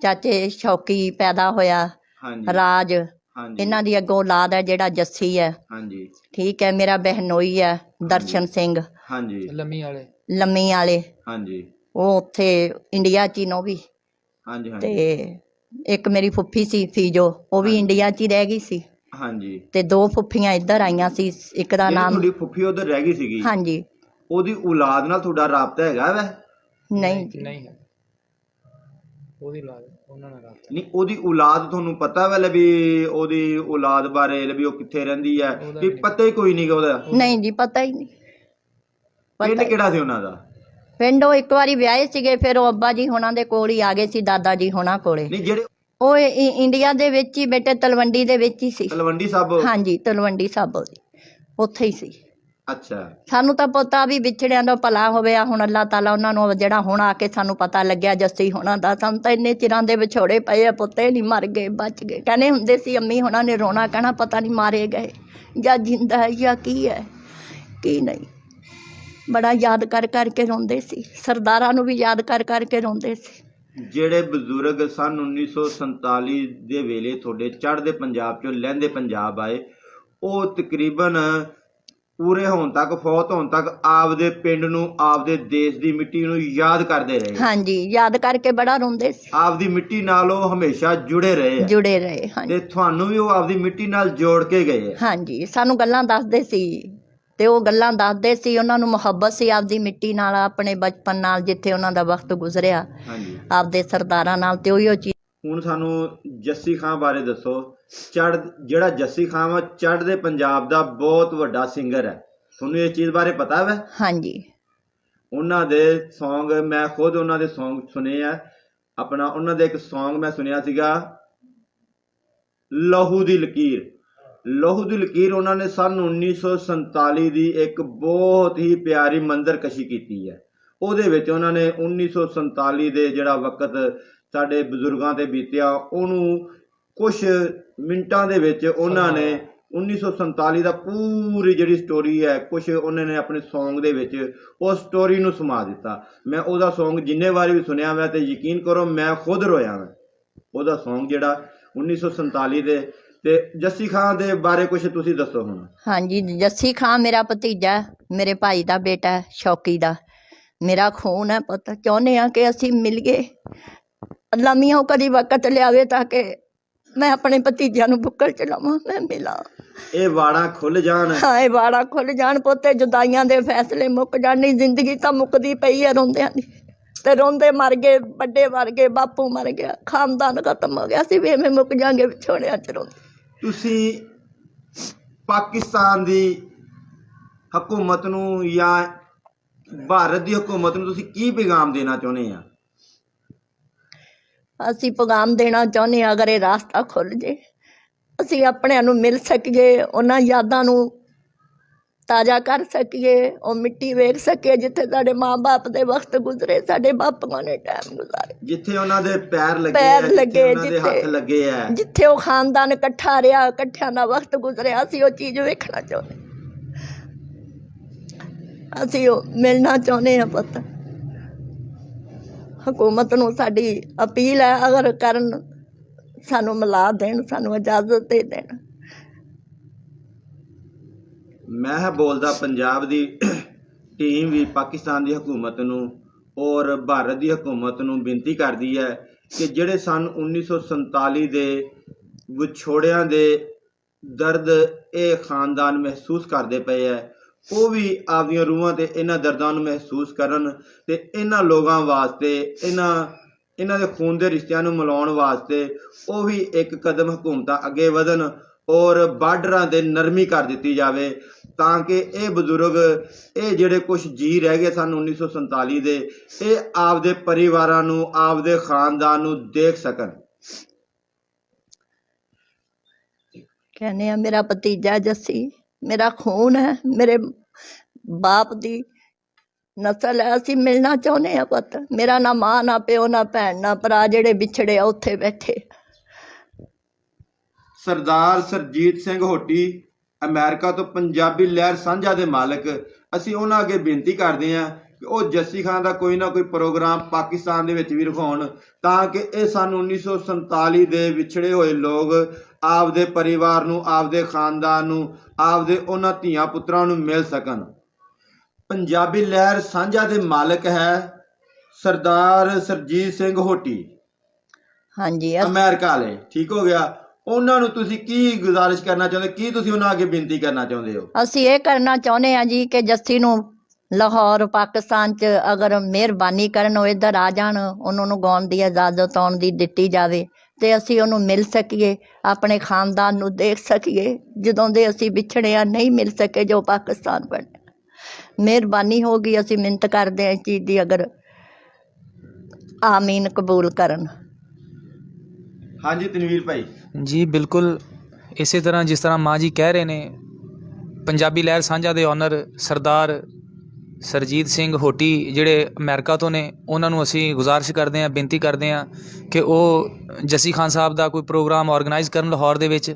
ਚਾਚੇ ਸ਼ੌਕੀ ਪੈਦਾ ਹੋਇਆ ਹਾਂਜੀ। ਰਾਜ ਹਾਂਜੀ। ਇਹਨਾਂ ਦੀ ਅੱਗੋਂ ਔਲਾਦ ਹੈ ਜਿਹੜਾ ਜੱਸੀ ਹੈ। ਹਾਂਜੀ। ਠੀਕ ਹੈ ਮੇਰਾ ਬਹਿਨੋਈ ਹੈ ਦਰਸ਼ਨ ਸਿੰਘ। ਹਾਂਜੀ। ਲੰਮੀ ਵਾਲੇ। ਲੰਮੀ ਵਾਲੇ। ਹਾਂਜੀ। ਉਹ ਉੱਥੇ ਇੰਡੀਆ ਚ ਹੀ ਨੋ ਵੀ ਹਾਂਜੀ। ਤੇ ਇੱਕ ਮੇਰੀ ਫੁੱਫੀ ਸੀ ਫੀਜੋ। ਉਹ ਵੀ ਇੰਡੀਆ ਚ ਹੀ ਰਹਿ ਗਈ ਸੀ। ਹਾਂਜੀ। ਤੇ ਦੋ ਫੁੱਫੀਆਂ ਇੱਧਰ ਆਈਆਂ ਸੀ ਇੱਕ ਦਾ ਜਿਹੜੀ ਨਾਮ ਤੁਹਾਡੀ ਫੁੱਫੀ ਉਧਰ ਰਹਿ ਗਈ ਸੀਗੀ ਹਾਂਜੀ। ਉਹਦੀ ਔਲਾਦ ਨਾਲ ਤੁਹਾਡਾ ਰਾਬਤਾ ਹੈਗਾ ਵੈ? ਨਹੀਂ। ਜੀ ਨਹੀਂ। ਹੈ ਉਹਦੀ ਲਾ ਉਹਨਾਂ ਨਾਲ ਰਾਬਤਾ ਨਹੀਂ ਉਹਦੀ ਔਲਾਦ ਤੁਹਾਨੂੰ ਪਤਾ ਵਾ ਲੈ ਵੀ ਉਹਦੀ ਔਲਾਦ ਬਾਰੇ ਲੈ ਵੀ ਉਹ ਕਿੱਥੇ ਰਹਿੰਦੀ ਹੈ ਵੀ ਪਤਾ ਹੀ ਕੋਈ ਨਹੀਂ ਗਾ ਉਹਦਾ। ਨਹੀਂ ਜੀ ਪਤਾ ਹੀ ਨਹੀਂ। ਪਿੰਡ ਕਿਹੜਾ ਸੀ ਉਹਨਾਂ ਦਾ? ਪਿੰਡ ਉਹ ਇੱਕ ਵਾਰੀ ਵਿਆਹੇ ਸੀਗੇ ਫਿਰ ਉਹ ਅੱਬਾ ਜੀ ਹੁਣਾਂ ਦੇ ਕੋਲ ਹੀ ਆ ਗਏ ਸੀ ਦਾਦਾ ਜੀ ਹੁਣਾਂ ਕੋਲੇ। ਨਹੀਂ ਜਿਹੜੇ ਉਹ ਇ- ਇੰਡੀਆ ਦੇ ਵਿੱਚ ਹੀ ਬੇਟੇ ਤਲਵੰਡੀ ਦੇ ਵਿੱਚ ਹੀ ਸੀ। ਤਲਵੰਡੀ ਸਾਹਿਬ ਹਾਂਜੀ ਤਲਵੰਡੀ ਸਾਬੋ ਦੀ ਉੱਥੇ ਹੀ ਸੀ। ਅੱਛਾ। ਸਾਨੂੰ ਤਾਂ ਪਤਾ ਵੀ ਵਿਛੜਿਆਂ ਦਾ ਭਲਾ ਹੋਵੇ ਆ ਹੁਣ ਅੱਲਾਹ ਤਾਲਾ ਉਹਨਾਂ ਨੂੰ ਜਿਹੜਾ ਹੁਣ ਆ ਕੇ ਸਾਨੂੰ ਪਤਾ ਲੱਗਿਆ ਜੱਸੀ ਹੋਣਾ ਦਾ ਸਾਨੂੰ ਤਾਂ ਇੰਨੇ ਚਿਰਾਂ ਦੇ ਵਿਛੋੜੇ ਪਏ ਆ ਪੁੱਤੇ ਨਹੀਂ ਮਰ ਗਏ ਬਚ ਗਏ। ਕਹਿੰਦੇ ਹੁੰਦੇ ਸੀ ਅੰਮੀ ਹੁਣਾਂ ਨੇ ਰੋਣਾ ਕਹਿਣਾ ਪਤਾ ਨਹੀਂ ਮਾਰੇ ਗਏ ਜਾਂ ਜਿੰਦਾ ਹੈ ਜਾਂ ਕੀ ਹੈ ਕੀ ਨਹੀਂ। ਬੜਾ ਯਾਦ ਕਰ ਕਰਕੇ ਰੋਂਦੇ ਸੀ ਸਰਦਾਰਾਂ ਨੂੰ ਵੀ ਯਾਦ ਕਰ ਕਰਕੇ ਰੋਂਦੇ ਸੀ। ਜਿਹੜੇ ਬਜ਼ੁਰਗ ਸਨ 1947 ਦੇ ਵੇਲੇ ਤੁਹਾਡੇ ਚੜ੍ਹਦੇ ਪੰਜਾਬ ਚੋਂ ਲਹਿੰਦੇ ਪੰਜਾਬ ਆਏ ਉਹ ਤਕਰੀਬਨ ਪੂਰੇ ਹੋਣ ਤੱਕ ਫੌਤ ਹੋਣ ਤੱਕ ਆਪਦੇ ਪਿੰਡ ਨੂੰ ਆਪਦੇ ਦੇਸ਼ ਦੀ ਮਿੱਟੀ ਨੂੰ ਯਾਦ ਕਰਦੇ ਰਹੇ। ਹਾਂਜੀ ਯਾਦ ਕਰਕੇ ਬੜਾ ਰੋਂਦੇ ਸੀ। ਆਪਦੀ ਮਿੱਟੀ ਨਾਲ ਉਹ ਹਮੇਸ਼ਾ ਜੁੜੇ ਰਹੇ ਆ। ਜੁੜੇ ਰਹੇ ਹਾਂਜੀ। ਤੇ ਤੁਹਾਨੂੰ ਵੀ ਉਹ ਆਪਦੀ ਮਿੱਟੀ ਨਾਲ ਜੋੜ ਕੇ ਗਏ ਆ। ਹਾਂਜੀ ਸਾਨੂੰ ਗੱਲਾਂ ਦੱਸਦੇ ਸੀ। ਤੇ ਉਹ ਗੱਲਾਂ ਦੱਸਦੇ ਸੀ ਉਹਨਾਂ ਨੂੰ ਮੁਹੱਬਤ ਸੀ ਆਪਦੀ ਮਿੱਟੀ ਨਾਲ ਆਪਣੇ ਬਚਪਨ ਨਾਲ ਜਿੱਥੇ ਉਹਨਾਂ ਦਾ ਵਕਤ ਗੁਜ਼ਰਿਆ। ਹਾਂਜੀ। ਆਪਦੇ ਸਰਦਾਰਾਂ ਨਾਲ ਤੇ ਉਹੀ ਉਹ ਚੀਜ਼ ਹੁਣ ਸਾਨੂੰ ਜੱਸੀ ਖਾਂ ਬਾਰੇ ਦੱਸੋ। ਚੜ ਜਿਹੜਾ ਜੱਸੀ ਖਾਂ ਵਾ ਚੜ੍ਹਦੇ ਪੰਜਾਬ ਦਾ ਬਹੁਤ ਵੱਡਾ ਸਿੰਗਰ ਹੈ। ਤੁਹਾਨੂੰ ਇਹ ਚੀਜ਼ ਬਾਰੇ ਪਤਾ ਹੈ ਹਾਂਜੀ। ਉਹਨਾਂ ਦੇ Song ਮੈਂ ਖੁਦ ਉਹਨਾਂ ਦੇ Song ਸੁਨੇ ਆ। ਆਪਣਾ ਉਹਨਾਂ ਦੇ ਇੱਕ Song ਮੈਂ ਸੁਨਿਆ ਸੀਗਾ ਲਹੂ ਦੀ ਲਕੀਰ। ਲਹੂ ਦੀ ਲਕੀਰ ਉਹਨਾਂ ਨੇ ਸਨ 1947 ਦੀ ਇੱਕ ਬਹੁਤ ਹੀ ਪਿਆਰੀ ਮੰਜ਼ਰ ਕਸ਼ੀ ਕੀਤੀ ਹੈ। ਉਹਦੇ ਵਿੱਚ ਉਹਨਾਂ ਨੇ 1947 ਦੇ ਜਿਹੜਾ ਵਕਤ ਸਾਡੇ ਬਜ਼ੁਰਗਾਂ ਤੇ ਬੀਤਿਆ ਉਹਨੂੰ ਕੁਝ ਮਿੰਟਾਂ ਦੇ ਵਿੱਚ ਉਹਨਾਂ ਨੇ 1947 ਦਾ ਪੂਰੀ ਜਿਹੜੀ ਸਟੋਰੀ ਹੈ ਕੁਝ ਉਹਨਾਂ ਨੇ ਆਪਣੇ Song ਦੇ ਵਿੱਚ ਉਹ ਸਟੋਰੀ ਨੂੰ ਸਮਾ ਦਿੱਤਾ। ਮੈਂ ਉਹਦਾ Song ਜਿੰਨੇ ਵਾਰੀ ਵੀ ਸੁਣਿਆ ਮੈਂ ਤੇ ਯਕੀਨ ਕਰੋ ਮੈਂ ਖੁਦ ਰੋਇਆ ਮੈਂ ਉਹਦਾ Song ਜਿਹੜਾ 1947 ਦੇ ਤੇ ਜੱਸੀ ਖਾਨ ਦੇ ਬਾਰੇ ਕੁਝ ਤੁਸੀਂ ਦੱਸੋ ਹੁਣ। ਹਾਂਜੀ ਜੱਸੀ ਖਾਂ ਮੇਰਾ ਭਤੀਜਾ ਮੇਰੇ ਭਾਈ ਦਾ ਬੇਟਾ ਸ਼ੌਕੀ ਦਾ। ਮੇਰਾ ਖੂਨ ਹੈ ਪਤਾ ਚਾਹੁੰਦੇ ਆ ਕਿ ਅਸੀਂ ਮਿਲ ਗਏ। ਅੱਲਾ ਮੀਆਂ ਉਹ ਕਦੀ ਵਕਤ ਲਿਆਵੇ ਤਾਂ ਕਿ ਮੈਂ ਆਪਣੇ ਭਤੀਜਿਆਂ ਨੂੰ ਬੁੱਕਲ ਚਲਾਵਾਂ ਮੈਂ ਮਿਲਾਂ। ਇਹ ਵਾੜਾਂ ਖੁੱਲ ਜਾਣ। ਹਾਏ ਵਾੜਾ ਖੁੱਲ ਜਾਣ ਪੁੱਤੇ ਜੁਦਾਈਆਂ ਦੇ ਫੈਸਲੇ ਮੁੱਕ ਜਾਣੀ ਜ਼ਿੰਦਗੀ ਤਾਂ ਮੁੱਕਦੀ ਪਈ ਹੈ ਰੋਂਦਿਆਂ ਦੀ। ਤੇ ਰੋਂਦੇ ਮਰ ਗਏ ਵੱਡੇ ਮਰ ਗਏ ਬਾਪੂ ਮਰ ਗਿਆ ਖਾਨਦਾਨ ਖਤਮ ਹੋ ਗਿਆ ਸੀ ਵੀ ਐਵੇਂ ਮੁੱਕ ਜਾਾਂਗੇ ਵਿਛੋੜਿਆਂ ਚ ਰੋਂਦੇ। ਤੁਸੀਂ ਪਾਕਿਸਤਾਨ ਦੀ ਹਕੂਮਤ ਨੂੰ ਜਾਂ ਭਾਰਤ ਦੀ ਹਕੂਮਤ ਨੂੰ ਤੁਸੀਂ ਕੀ ਪੈਗਾਮ ਦੇਣਾ ਚਾਹੁੰਦੇ ਆ? ਅਸੀਂ ਪੈਗਾਮ ਦੇਣਾ ਚਾਹੁੰਦੇ ਹਾਂ ਅਗਰ ਇਹ ਰਾਸਤਾ ਖੁੱਲ ਜੇ। ਅਸੀਂ ਆਪਣਿਆਂ ਨੂੰ ਮਿਲ ਸਕੀਏ ਉਹਨਾਂ ਯਾਦਾਂ ਨੂੰ ਤਾਜ਼ਾ ਕਰ ਸਕੀਏ ਉਹ ਮਿੱਟੀ ਵੇਖ ਸਕੀਏ ਜਿੱਥੇ ਸਾਡੇ ਮਾਂ-ਬਾਪ ਦੇ ਵਕਤ ਗੁਜ਼ਰੇ ਸਾਡੇ ਬਾਪੂਆਂ ਨੇ ਟਾਈਮ ਗੁਜ਼ਾਰੇ। ਜਿੱਥੇ ਉਹਨਾਂ ਦੇ ਪੈਰ ਲੱਗੇ ਪੈਰ ਆ ਜਿੱਥੇ ਲੱਗੇ, ਦੇ ਹੱਥ ਜਿੱਥੇ- ਲੱਗੇ ਆ ਜਿੱਥੇ ਉਹ ਖਾਨਦਾਨ ਇਕੱਠਾ ਰਿਹਾ ਇਕੱਠਿਆਂ ਦਾ ਵਕਤ ਗੁਜ਼ਰਿਆ ਅਸੀਂ ਉਹ ਚੀਜ਼ ਵੇਖਣਾ ਚਾਹੁੰਦੇ ਅਸੀਂ ਉਹ ਮਿਲਣਾ ਚਾਹੁੰਦੇ ਹਾਂ ਪੁੱਤ। ਹਕੂਮਤ ਨੂੰ ਸਾਡੀ ਅਪੀਲ ਹੈ, ਅਗਰ ਕਰਨ ਸਾਨੂੰ ਮਿਲਾ ਦੇਣ, ਸਾਨੂੰ ਇਜਾਜ਼ਤ ਦੇ ਦੇਣ। ਮੈਂ ਬੋਲਦਾ ਪੰਜਾਬ ਦੀ ਟੀਮ ਵੀ ਪਾਕਿਸਤਾਨ ਦੀ ਹਕੂਮਤ ਨੂੰ ਔਰ ਭਾਰਤ ਦੀ ਹਕੂਮਤ ਨੂੰ ਬੇਨਤੀ ਕਰਦੀ ਹੈ ਕਿ ਜਿਹੜੇ ਸਨ 1947 ਦੇ ਵਿਛੋੜਿਆਂ ਦੇ ਦਰਦ ਇਹ ਖਾਨਦਾਨ ਮਹਿਸੂਸ ਕਰਦੇ ਪਏ ਹੈ ਉਹ ਵੀ ਆਪਦੀਆਂ ਰੂਹਾਂ ਤੇ ਇਹਨਾਂ ਦਰਦਾਂ ਨੂੰ ਮਹਿਸੂਸ ਕਰਨ ਤੇ ਇਹਨਾਂ ਲੋਕਾਂ ਵਾਸਤੇ, ਇਹਨਾਂ ਇਹਨਾਂ ਦੇ ਖੂਨ ਦੇ ਰਿਸ਼ਤਿਆਂ ਨੂੰ ਮਿਲਾਉਣ ਵਾਸਤੇ ਉਹ ਵੀ ਇੱਕ ਕਦਮ ਹਕੂਮਤਾਂ ਅੱਗੇ ਵਧਣ ਔਰ ਬਾਰਡਰਾਂ ਦੇ ਨਰਮੀ ਕਰ ਦਿੱਤੀ ਜਾਵੇ ਤਾਂ ਕਿ ਇਹ ਬਜ਼ੁਰਗ, ਇਹ ਜਿਹੜੇ ਕੁਝ ਜੀ ਰਹਿ ਗਏ ਸਨ 1947 ਦੇ, ਇਹ ਆਪਦੇ ਪਰਿਵਾਰਾਂ ਨੂੰ, ਆਪਦੇ ਖਾਨਦਾਨ ਨੂੰ ਦੇਖ ਸਕਣ। ਕਹਿੰਦੇ ਆ, ਮੇਰਾ ਭਤੀਜਾ ਜੱਸੀ ਮੇਰਾ ਖੂਨ ਹੈ, ਮੇਰੇ ਬਾਪ ਦੀ ਨਸਲ ਹੈ, ਅਸੀਂ ਮਿਲਣਾ ਚਾਹੁੰਦੇ ਆ ਪੁੱਤ। ਮੇਰਾ ਨਾ ਮਾਂ, ਨਾ ਪਿਓ, ਨਾ ਭੈਣ, ਨਾ ਭਰਾ ਜਿਹੜੇ ਵਿਛੜੇ ਆ, ਉੱਥੇ ਬੈਠੇ। ਸਰਦਾਰ ਸਰਜੀਤ ਸਿੰਘ ਹੋਟੀ, ਅਮਰੀਕਾ ਤੋਂ ਪੰਜਾਬੀ ਲਹਿਰ ਸਾਂਝਾ ਦੇ ਮਾਲਕ, ਅਸੀਂ ਉਹਨਾਂ ਅੱਗੇ ਬੇਨਤੀ ਕਰਦੇ ਹਾਂ ਉਹ ਜੱਸੀ ਖਾਨ ਦਾ ਕੋਈ ਨਾ ਕੋਈ ਪ੍ਰੋਗਰਾਮ ਪਾਕਿਸਤਾਨ ਦੇ ਵਿੱਚ ਵੀ ਰਖਾਉਣ ਤਾਂ ਕਿ ਇਹ ਸਨ 1947 ਦੇ ਵਿਛੜੇ ਹੋਏ ਲੋਕ ਆਪਦੇ ਪਰਿਵਾਰ ਨੂੰ ਆਪਦੇ ਖਾਨਦਾਨ ਨੂੰ ਆਪਦੇ ਉਹਨਾਂ ਧੀਆਂ ਪੁੱਤਰਾਂ ਨੂੰ ਮਿਲ ਸਕਣ। ਪੰਜਾਬੀ ਲਹਿਰ ਸਾਂਝਾ ਦੇ ਮਾਲਕ ਹੈ ਸਰਦਾਰ ਸਰਜੀਤ ਸਿੰਘ ਹੋਟੀ। ਹਾਂਜੀ ਅਮਰੀਕਾ ਵਾਲੇ ਠੀਕ ਹੋ ਗਿਆ? ਉਹਨਾਂ ਨੂੰ ਤੁਸੀਂ ਕੀ ਗੁਜ਼ਾਰਿਸ਼ ਕਰਨਾ ਚਾਹੁੰਦੇ? ਕੀ ਤੁਸੀਂ ਉਹਨਾਂ ਅੱਗੇ ਬੇਨਤੀ ਕਰਨਾ ਚਾਹੁੰਦੇ ਹੋ? ਅਸੀਂ ਇਹ ਕਰਨਾ ਚਾਹੁੰਦੇ ਆ ਜੀ ਕਿ ਜੱਸੀ ਨੂੰ ਲਾਹੌਰ ਪਾਕਿਸਤਾਨ ਚ ਅਗਰ ਮਿਹਰਬਾਨੀ ਕਰਨ ਉਹ ਇੱਧਰ ਆ ਜਾਣ ਉਹਨਾਂ ਨੂੰ ਗਾਉਣ ਦੀ ਇਜਾਜ਼ਤ ਆਉਣ ਦੀ ਦਿੱਤੀ ਜਾਵੇ ਤੇ ਅਸੀਂ ਉਹਨੂੰ ਮਿਲ ਸਕੀਏ ਆਪਣੇ ਖਾਨਦਾਨ ਨੂੰ ਦੇਖ ਸਕੀਏ। ਜਦੋਂ ਦੇ ਅਸੀਂ ਵਿਛੜੇ ਆ ਨਹੀਂ ਮਿਲ ਸਕੇ ਜੋ ਪਾਕਿਸਤਾਨ ਬਣੇ ਮਿਹਰਬਾਨੀ ਹੋਗੀ ਅਸੀਂ ਮਿੰਤ ਕਰਦੇ ਹਾਂ ਇਸ ਚੀਜ਼ ਦੀ ਅਗਰ ਆਮੀਨ ਕਬੂਲ ਕਰਨ। ਹਾਂਜੀ ਤਨਵੀਰ ਭਾਈ। ਜੀ ਬਿਲਕੁਲ ਇਸੇ ਤਰ੍ਹਾਂ ਜਿਸ ਤਰ੍ਹਾਂ ਮਾਂ ਜੀ ਕਹਿ ਰਹੇ ਨੇ ਪੰਜਾਬੀ ਲਹਿਰ ਸਾਂਝਾ ਦੇ ਓਨਰ ਸਰਦਾਰ ਸਰਜੀਤ ਸਿੰਘ ਹੋਟੀ ਜਿਹੜੇ ਅਮਰੀਕਾ ਤੋਂ ਨੇ, ਉਹਨਾਂ ਨੂੰ ਅਸੀਂ ਗੁਜ਼ਾਰਿਸ਼ ਕਰਦੇ ਹਾਂ, ਬੇਨਤੀ ਕਰਦੇ ਹਾਂ ਕਿ ਉਹ ਜੱਸੀ ਖਾਨ ਸਾਹਿਬ ਦਾ ਕੋਈ ਪ੍ਰੋਗਰਾਮ ਆਰਗੇਨਾਈਜ਼ ਕਰਨ ਲਾਹੌਰ ਦੇ ਵਿੱਚ,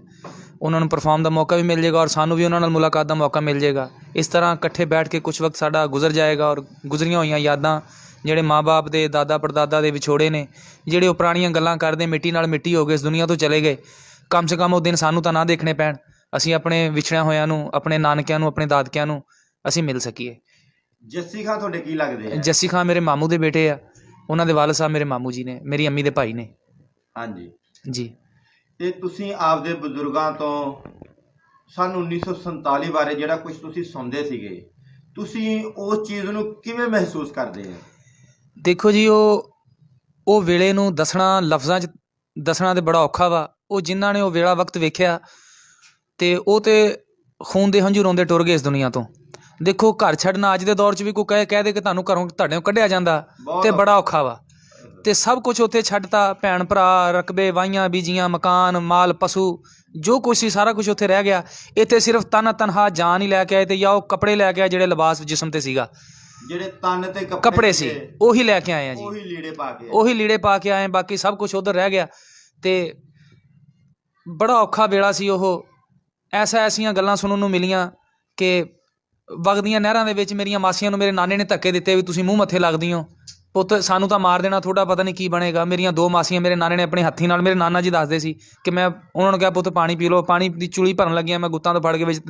ਉਹਨਾਂ ਨੂੰ ਪਰਫਾਰਮ ਦਾ ਮੌਕਾ ਵੀ ਮਿਲ ਜਾਏਗਾ ਔਰ ਸਾਨੂੰ ਵੀ ਉਹਨਾਂ ਨਾਲ ਮੁਲਾਕਾਤ ਦਾ ਮੌਕਾ ਮਿਲ ਜਾਏਗਾ। ਇਸ ਤਰ੍ਹਾਂ ਇਕੱਠੇ ਬੈਠ ਕੇ ਕੁਝ ਵਕਤ ਸਾਡਾ ਗੁਜ਼ਰ ਜਾਏਗਾ ਔਰ ਗੁਜ਼ਰੀਆਂ ਹੋਈਆਂ ਯਾਦਾਂ ਜਿਹੜੇ ਮਾਪੇ ਦੇ ਦਾਦਾ ਪੜਦਾਦਾ ਦੇ ਵਿਛੋੜੇ ਨੇ, ਜਿਹੜੇ ਉਹ ਪੁਰਾਣੀਆਂ ਗੱਲਾਂ ਕਰਦੇ, ਮਿੱਟੀ ਨਾਲ ਮਿੱਟੀ ਹੋ ਗਏ, ਇਸ ਦੁਨੀਆ ਤੋਂ ਚਲੇ ਗਏ, ਕਮ ਸੇ ਕਮ ਉਹ ਦਿਨ ਸਾਨੂੰ ਤਾਂ ਨਾ ਦੇਖਣੇ ਪੈਣ। ਅਸੀਂ ਆਪਣੇ ਵਿਛੜਿਆਂ ਹੋਇਆਂ ਨੂੰ, ਆਪਣੇ ਨਾਨਕਿਆਂ ਨੂੰ, ਆਪਣੇ ਦਾਦਕਿਆਂ ਨੂੰ ਅਸੀਂ ਮਿਲ ਸਕੀਏ। ਜੱਸੀ ਖਾਨ ਤੁਹਾਡੇ ਕੀ ਲੱਗਦੇ ਆ? ਜੱਸੀ ਖਾਨ ਮੇਰੇ ਮਾਮੂ ਦੇ ਬੇਟੇ ਆ। ਉਹਨਾਂ ਦੇ ਵਾਲਦ ਸਾਹਿਬ ਮੇਰੇ ਮਾਮੂ ਜੀ ਨੇ ਮੇਰੀ ਅੰਮੀ ਦੇ ਭਾਈ ਨੇ। ਹਾਂਜੀ। ਜੀ। ਤੇ ਤੁਸੀਂ ਆਪਦੇ ਬਜ਼ੁਰਗਾਂ ਤੋਂ ਸਨ 1947 ਬਾਰੇ ਜਿਹੜਾ ਕੁਝ ਤੁਸੀਂ ਸੁਣਦੇ ਸੀਗੇ ਤੁਸੀਂ ਉਸ ਚੀਜ਼ ਨੂੰ ਕਿਵੇਂ ਮਹਿਸੂਸ ਕਰਦੇ ਆ? ਦੇਖੋ ਜੀ ਉਹ ਉਹ ਵੇਲੇ ਨੂੰ ਦੱਸਣਾ ਲਫ਼ਜ਼ਾਂ 'ਚ ਦੱਸਣਾ ਤੇ ਬੜਾ ਔਖਾ ਵਾ। ਉਹ ਜਿਨ੍ਹਾਂ ਨੇ ਉਹ ਵੇਲਾ ਵਕਤ ਵੇਖਿਆ ਤੇ ਉਹ ਤੇ ਖੂਨ ਦੇ ਹੰਝੂ ਰੋਂਦੇ ਟੁਰ ਗਏ ਇਸ ਦੁਨੀਆ ਤੋਂ। ਦੇਖੋ ਘਰ ਛੱਡਣਾ ਅੱਜ ਦੇ ਦੌਰ 'ਚ ਵੀ ਕੋਈ ਕਹੇ ਕਹਿ ਦੇ ਕਿ ਤੁਹਾਨੂੰ ਘਰੋਂ ਤੁਹਾਡੇ ਕੱਢਿਆ ਜਾਂਦਾ ਤੇ ਬੜਾ ਔਖਾ। ਵਾ। ਤੇ ਸਭ ਕੁਝ ਉੱਥੇ ਛੱਡਤਾ ਭੈਣ ਭਰਾ ਰਕਬੇ ਵਾਹੀਆਂ ਬੀਜੀਆਂ ਮਕਾਨ ਮਾਲ ਪਸ਼ੂ ਜੋ ਕੁਛ ਸੀ ਸਾਰਾ ਕੁਝ ਉੱਥੇ ਰਹਿ ਗਿਆ। ਇੱਥੇ ਸਿਰਫ ਤਨ ਤਨਹਾ ਜਾਨ ਹੀ ਲੈ ਕੇ ਆਏ ਤੇ ਜਾਂ ਉਹ ਕੱਪੜੇ ਲੈ ਕੇ ਆਏ ਜਿਹੜੇ ਲਿਬਾਸ ਜਿਸਮ ਤੇ ਸੀਗਾ। ਜਿਹੜੇ ਤਨ ਤੇ ਕੱਪੜੇ ਸੀ ਉਹੀ ਲੈ ਕੇ ਆਏ ਆ ਜੀ। ਉਹੀ ਲੀੜੇ ਪਾ ਕੇ ਉਹੀ ਲੀੜੇ ਪਾ ਕੇ ਆਏ ਬਾਕੀ ਸਭ ਕੁਝ ਉਧਰ ਰਹਿ ਗਿਆ। ਤੇ ਬੜਾ ਔਖਾ ਵੇਲਾ ਸੀ ਉਹ। ਐਸਾ ਐਸੀਆਂ ਗੱਲਾਂ ਸੁਣਨ ਨੂੰ ਮਿਲੀਆਂ ਕਿ ਵਗਦੀਆਂ ਨਹਿਰਾਂ ਦੇ ਵਿੱਚ ਮੇਰੀਆਂ ਮਾਸੀਆਂ ਨੂੰ ਮੇਰੇ ਨਾਨੇ ਨੇ ਧੱਕੇ ਦਿੱਤੇ ਵੀ ਤੁਸੀਂ ਮੂੰਹ ਮੱਥੇ ਲੱਗਦੀ ਹੋ। ਪੁੱਤ ਸਾਨੂੰ ਤਾਂ ਮਾਰ ਦੇਣਾ ਥੋੜਾ ਪਤਾ ਨਹੀਂ ਕੀ ਬਣੇਗਾ। ਮੇਰੀਆਂ ਦੋ ਮਾਸੀਆਂ ਮੇਰੇ ਨਾਨੇ ਨੇ ਆਪਣੇ ਹੱਥੀ ਨਾਲ ਮੇਰੇ ਨਾਨਾ ਜੀ ਦੱਸਦੇ ਸੀ ਕਿ ਮੈਂ ਉਹਨਾਂ ਨੂੰ ਕਿਹਾ ਪੁੱਤ ਪਾਣੀ ਪੀ ਲਓ। ਪਾਣੀ ਦੀ ਚੁਲੀ ਭਰਨ ਲੱਗਿਆ ਮੈਂ ਗੁੱਤਾਂ ਤੋਂ ਫੜ ਕੇ ਵਿੱਚ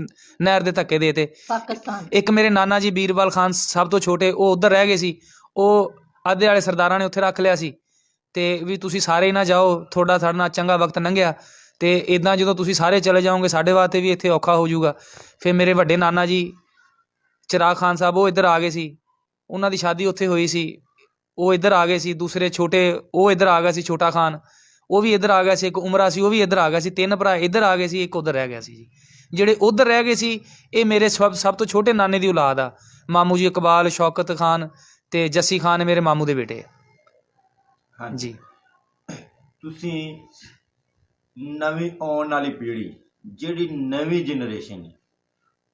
ਨਹਿਰ ਦੇ ਧੱਕੇ ਦੇਤੇ। ਪਾਕਿਸਤਾਨ। ਇੱਕ ਮੇਰੇ ਨਾਨਾ ਜੀ ਬੀਰਬਲ ਖਾਨ ਸਭ ਤੋਂ ਛੋਟੇ ਉਹ ਉਧਰ ਰਹਿ ਗਏ ਸੀ। ਉਹ ਆਧੇ ਵਾਲੇ ਸਰਦਾਰਾਂ ਨੇ ਉੱਥੇ ਰੱਖ ਲਿਆ ਸੀ। ਤੇ ਵੀ ਤੁਸੀਂ ਸਾਰੇ ਨਾ ਜਾਓ ਤੁਹਾਡਾ ਸਾਡੇ ਨਾਲ ਚੰਗਾ ਵਕਤ ਲੰਘਿਆ। ਤੇ ਇਦਾਂ ਜਦੋਂ ਤੁਸੀਂ ਸਾਰੇ ਚਲੇ ਜਾਓਗੇ ਸਾਡੇ ਵਾਸਤੇ ਵੀ ਇੱਥੇ ਔਖਾ ਹੋ ਜਾਊਗਾ। ਫਿਰ ਮੇਰੇ ਵੱਡੇ ਨਾਨਾ ਜੀ ਚਿਰਾਗ ਖਾਨ ਸਾਹਿਬ ਉਹ ਇੱਧਰ ਆ ਗਏ ਸੀ। ਉਹਨਾਂ ਦੀ ਸ਼ਾਦੀ ਉੱਥੇ ਹੋਈ ਸੀ। ਉਹ ਇੱਧਰ ਆ ਗਏ ਸੀ ਦੂਸਰੇ ਛੋਟੇ ਉਹ ਇੱਧਰ ਆ ਗਿਆ ਸੀ ਛੋਟਾ ਖਾਨ। ਉਹ ਵੀ ਇੱਧਰ ਆ ਗਿਆ ਸੀ ਇੱਕ ਉਮਰਾ ਸੀ ਉਹ ਵੀ ਇੱਧਰ ਆ ਗਿਆ ਸੀ। ਤਿੰਨ ਭਰਾ ਇੱਧਰ ਆ ਗਏ ਸੀ ਇੱਕ ਉੱਧਰ ਰਹਿ ਗਿਆ ਸੀ ਜੀ। ਜਿਹੜੇ ਉੱਧਰ ਰਹਿ ਗਏ ਸੀ ਇਹ ਮੇਰੇ ਸਭ ਸਭ ਤੋਂ ਛੋਟੇ ਨਾਨੇ ਦੀ ਔਲਾਦ ਆ। ਮਾਮੂ ਜੀ ਇਕਬਾਲ ਸ਼ੌਕਤ ਖਾਨ ਤੇ ਜੱਸੀ ਖਾਨ ਮੇਰੇ ਮਾਮੂ ਦੇ ਬੇਟੇ ਆ। ਹਾਂਜੀ। ਤੁਸੀਂ ਨਵੀਂ ਆਉਣ ਵਾਲੀ ਪੀੜ੍ਹੀ ਜਿਹੜੀ ਨਵੀਂ ਜਨਰੇਸ਼ਨ ਹੈ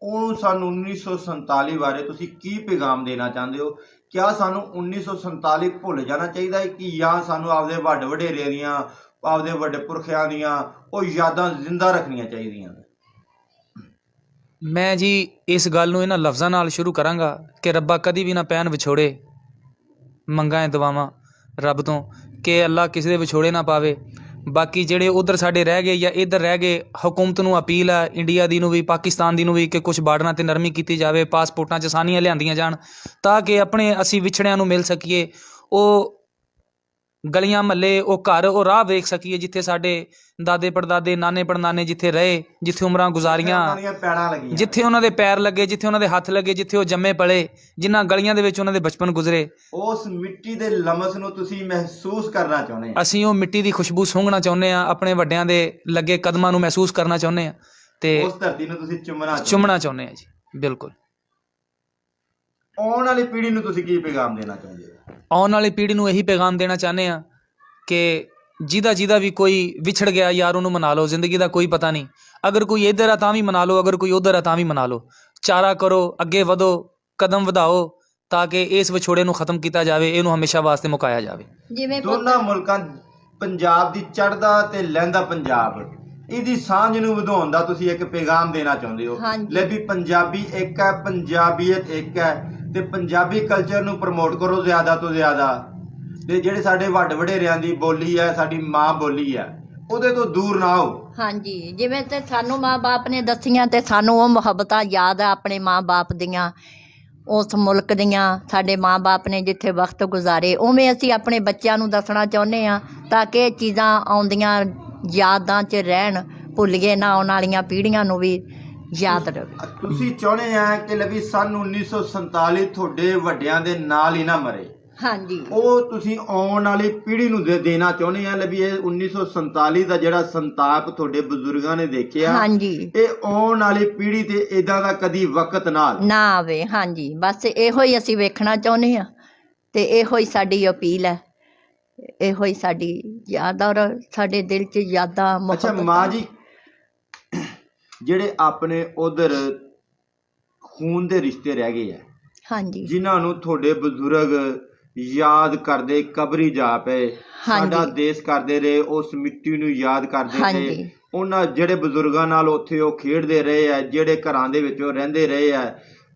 ਉਹ ਸਾਨੂੰ 1947 ਬਾਰੇ ਤੁਸੀਂ ਕੀ ਪੈਗਾਮ ਦੇਣਾ ਚਾਹੁੰਦੇ ਹੋ? ਕਿਆ ਸਾਨੂੰ 1947 ਭੁੱਲ ਜਾਣਾ ਚਾਹੀਦਾ ਹੈ ਕਿ ਜਾਂ ਸਾਨੂੰ ਆਪਦੇ ਵੱਡ ਵਡੇਰਿਆਂ ਦੀਆਂ, ਆਪਦੇ ਵੱਡੇ ਪੁਰਖਿਆਂ ਦੀਆਂ ਉਹ ਯਾਦਾਂ ਜ਼ਿੰਦਾ ਰੱਖਣੀਆਂ ਚਾਹੀਦੀਆਂ ਮੈਂ ਜੀ ਇਸ ਗੱਲ ਨੂੰ ਇਹਨਾਂ ਲਫ਼ਜ਼ਾਂ ਨਾਲ ਸ਼ੁਰੂ ਕਰਾਂਗਾ ਕਿ ਰੱਬਾ ਕਦੀ ਵੀ ਨਾ ਪੈਣ ਵਿਛੋੜੇ। ਮੰਗਾਂ ਇਹ ਦੁਆਵਾਂ ਰੱਬ ਤੋਂ ਕਿ ਅੱਲਾ ਕਿਸੇ ਦੇ ਵਿਛੋੜੇ ਨਾ ਪਾਵੇ। ਬਾਕੀ ਜਿਹੜੇ ਉਧਰ ਸਾਡੇ ਰਹਿ ਗਏ ਜਾਂ ਇੱਧਰ ਰਹਿ ਗਏ, ਹਕੂਮਤ ਨੂੰ ਅਪੀਲ ਆ, ਇੰਡੀਆ ਦੀ ਨੂੰ ਵੀ, ਪਾਕਿਸਤਾਨ ਦੀ ਨੂੰ ਵੀ ਕਿ ਕੁਝ ਬਾਰਡਰਾਂ ਤੇ ਨਰਮੀ ਕੀਤੀ ਜਾਵੇ, ਪਾਸਪੋਰਟਾਂ 'ਚ ਆਸਾਨੀਆਂ ਲਿਆਂਦੀਆਂ ਜਾਣ ਤਾਂ ਕਿ ਆਪਣੇ ਅਸੀਂ ਵਿਛੜਿਆਂ ਨੂੰ ਮਿਲ ਸਕੀਏ। ਉਹ ਗਲੀਆਂ ਮਹੱਲੇ ਉਹ ਘਰ ਉਹ ਰਾਹ ਵੇਖ ਸਕੀਏ ਜਿੱਥੇ ਸਾਡੇ ਦਾਦੇ ਪੜਦਾਦੇ ਨਾਨੇ ਪੜਨਾਨੇ ਜਿੱਥੇ ਰਹੇ ਜਿੱਥੇ ਉਮਰਾਂ ਗੁਜ਼ਾਰੀਆਂ ਜਿੱਥੇ ਉਹਨਾਂ ਦੇ ਪੈਰ ਲੱਗੇ ਜਿੱਥੇ ਉਹਨਾਂ ਦੇ ਹੱਥ ਲੱਗੇ ਜਿੱਥੇ ਉਹ ਜੰਮੇ ਪਲੇ ਜਿਨ੍ਹਾਂ ਗਲੀਆਂ ਦੇ ਵਿੱਚ ਉਹਨਾਂ ਦੇ ਬਚਪਨ ਗੁਜ਼ਰੇ। ਉਸ ਮਿੱਟੀ ਦੇ ਲਮਸ ਨੂੰ ਤੁਸੀਂ ਮਹਿਸੂਸ ਕਰਨਾ ਚਾਹੁੰਦੇ ਹੋ ਅਸੀਂ ਉਹ ਮਿੱਟੀ ਦੀ ਖੁਸ਼ਬੂ ਸੂੰਘਣਾ ਚਾਹੁੰਦੇ ਆ ਆਪਣੇ ਵੱਡਿਆਂ ਦੇ ਲੱਗੇ ਕਦਮਾਂ ਨੂੰ ਮਹਿਸੂਸ ਕਰਨਾ ਚਾਹੁੰਦੇ ਆ ਤੇ ਉਸ ਧਰਤੀ ਨੂੰ ਤੁਸੀਂ ਚੁੰਮਣਾ। ਚੁੰਮਣਾ ਚਾਹੁੰਦੇ ਆ ਜੀ ਬਿਲਕੁਲ। ਆਉਣ ਵਾਲੀ ਪੀੜ੍ਹੀ ਨੂੰ ਤੁਸੀਂ ਕੀ ਪੈਗਾਮ ਦੇਣਾ ਚਾਹੁੰਦੇ ਹੋ? ਆਉਣ ਵਾਲੀ ਪੀੜ੍ਹੀ ਨੂੰ ਇਹੀ ਪੈਗਾਮ ਦੇਣਾ ਚਾਹੁੰਦੇ ਆ ਕਿ ਜਿਹਦਾ ਜਿਹਦਾ ਵੀ ਕੋਈ ਵਿਛੜ ਗਿਆ ਯਾਰ ਉਹਨੂੰ ਮਨਾ ਲਓ ਜ਼ਿੰਦਗੀ ਦਾ ਕੋਈ ਪਤਾ ਨਹੀਂ। ਅਗਰ ਕੋਈ ਇੱਧਰ ਆ ਤਾਂ ਵੀ ਮਨਾ ਲਓ ਅਗਰ ਕੋਈ ਉੱਧਰ ਆ ਤਾਂ ਵੀ ਮਨਾ ਲਓ। ਚਾਰਾ ਕਰੋ ਅੱਗੇ ਵਧੋ ਕਦਮ ਵਧਾਓ ਤਾਂ ਕਿ ਇਸ ਵਿਛੋੜੇ ਨੂੰ ਖਤਮ ਕੀਤਾ ਜਾਵੇ ਇਹਨੂੰ ਹਮੇਸ਼ਾ ਵਾਸਤੇ ਮੁਕਾਇਆ ਜਾਵੇ। ਜਿਵੇਂ ਦੋਨਾਂ ਮੁਲਕਾਂ ਪੰਜਾਬ ਦੀ ਚੜ੍ਹਦਾ ਤੇ ਲਹਿੰਦਾ ਪੰਜਾਬ। ਇਹਦੀ ਸਾਂਝ ਨੂੰ ਵਧਾਉਣ ਦਾ ਤੁਸੀਂ ਇੱਕ ਪੈਗਾਮ ਦੇਣਾ ਚਾਹੁੰਦੇ ਹੋ। ਲੈ ਵੀ ਪੰਜਾਬੀ ਇੱਕ ਹੈ ਪੰਜਾਬੀਅਤ ਇੱਕ ਹੈ। ਤੇ ਪੰਜਾਬੀ ਕਲਚਰ ਨੂੰ ਪ੍ਰਮੋਟ ਕਰੋ ਜ਼ਿਆਦਾ ਤੋਂ ਜ਼ਿਆਦਾ। ਤੇ ਜਿਹੜੇ ਸਾਡੇ ਵੱਡ ਵਡੇਰਿਆਂ ਦੀ ਬੋਲੀ ਹੈ ਸਾਡੀ ਮਾਂ ਬੋਲੀ ਹੈ ਉਹਦੇ ਤੋਂ ਦੂਰ ਨਾ ਹੋ। ਹਾਂਜੀ, ਜਿਵੇਂ ਤੇ ਸਾਨੂੰ ਮਾਂ-ਬਾਪ ਨੇ ਦੱਸੀਆਂ ਤੇ ਸਾਨੂੰ ਉਹ ਮੁਹੱਬਤਾਂ ਯਾਦ ਆ ਆਪਣੇ ਮਾਂ-ਬਾਪ ਦੀਆਂ, ਉਸ ਮੁਲਕ ਦੀਆਂ, ਸਾਡੇ ਮਾਂ-ਬਾਪ ਨੇ ਜਿੱਥੇ ਵਕਤ ਗੁਜ਼ਾਰੇ, ਉਵੇਂ ਅਸੀਂ ਆਪਣੇ ਬੱਚਿਆਂ ਨੂੰ ਦੱਸਣਾ ਚਾਹੁੰਦੇ ਆ ਤਾਂ ਕਿ ਇਹ ਚੀਜ਼ਾਂ ਆਉਂਦੀਆਂ ਯਾਦਾਂ 'ਚ ਰਹਿਣ, ਭੁੱਲੀਏ ਨਾ ਆਉਣ ਵਾਲੀਆਂ ਪੀੜ੍ਹੀਆਂ ਨੂੰ ਵੀ। ਯਾਦ ਰਵੇ। ਤੁਸੀਂ ਚਾਹੁੰਦੇ ਆ ਕਿ ਲਵੀ ਸਨ 1947 ਤੁਹਾਡੇ ਵੱਡਿਆਂ ਦੇ ਨਾਲ ਹੀ ਨਾ ਮਰੇ। ਹਾਂਜੀ। ਉਹ ਤੁਸੀਂ ਆਉਣ ਵਾਲੀ ਪੀੜ੍ਹੀ ਨੂੰ ਦੇ ਦੇਣਾ ਚਾਹੁੰਦੇ ਆ ਲਵੀ ਇਹ 1947 ਦਾ ਜਿਹੜਾ ਸੰਤਾਪ ਤੁਹਾਡੇ ਬਜ਼ੁਰਗਾਂ ਨੇ ਦੇਖਿਆ ਹਾਂਜੀ। ਇਹ ਆਉਣ ਵਾਲੀ ਪੀੜ੍ਹੀ ਤੇ ਇਦਾਂ ਦਾ ਕਦੀ ਵਕਤ ਨਾਲ ਨਾ ਆਵੇ ਹਾਂਜੀ। ਬਸ ਇਹੋ ਹੀ ਅਸੀਂ ਵੇਖਣਾ ਚਾਹੁੰਦੇ ਆ ਤੇ ਇਹੋ ਹੀ ਸਾਡੀ ਅਪੀਲ ਹੈ। ਇਹੋ ਹੀ ਸਾਡੀ ਯਾਦ ਔਰ ਸਾਡੇ ਦਿਲ 'ਚ ਯਾਦਾਂ ਅੱਛਾ ਮੁਹੱਬਤਾਂ। ਮਾਂ ਜੀ ਜਿਹੜੇ ਆਪਣੇ ਉਧਰ ਖੂਨ ਦੇ ਰਿਸ਼ਤੇ ਰਹਿ ਗਏ ਆ ਹਾਂਜੀ ਜਿਨ੍ਹਾਂ ਨੂੰ ਤੁਹਾਡੇ ਬਜ਼ੁਰਗ ਯਾਦ ਕਰਦੇ ਕਬਰੀ ਜਾ ਪਏ। ਸਾਡਾ ਦੇਸ਼ ਕਰਦੇ ਰਹੇ ਉਸ ਮਿੱਟੀ ਨੂੰ ਯਾਦ ਕਰਦੇ। ਰਹੇ ਉਹਨਾਂ ਜਿਹੜੇ ਬਜ਼ੁਰਗਾਂ ਨਾਲ ਉੱਥੇ ਉਹ ਖੇਡਦੇ ਰਹੇ ਆ ਜਿਹੜੇ ਘਰਾਂ ਦੇ ਵਿੱਚ ਉਹ ਰਹਿੰਦੇ ਰਹੇ ਆ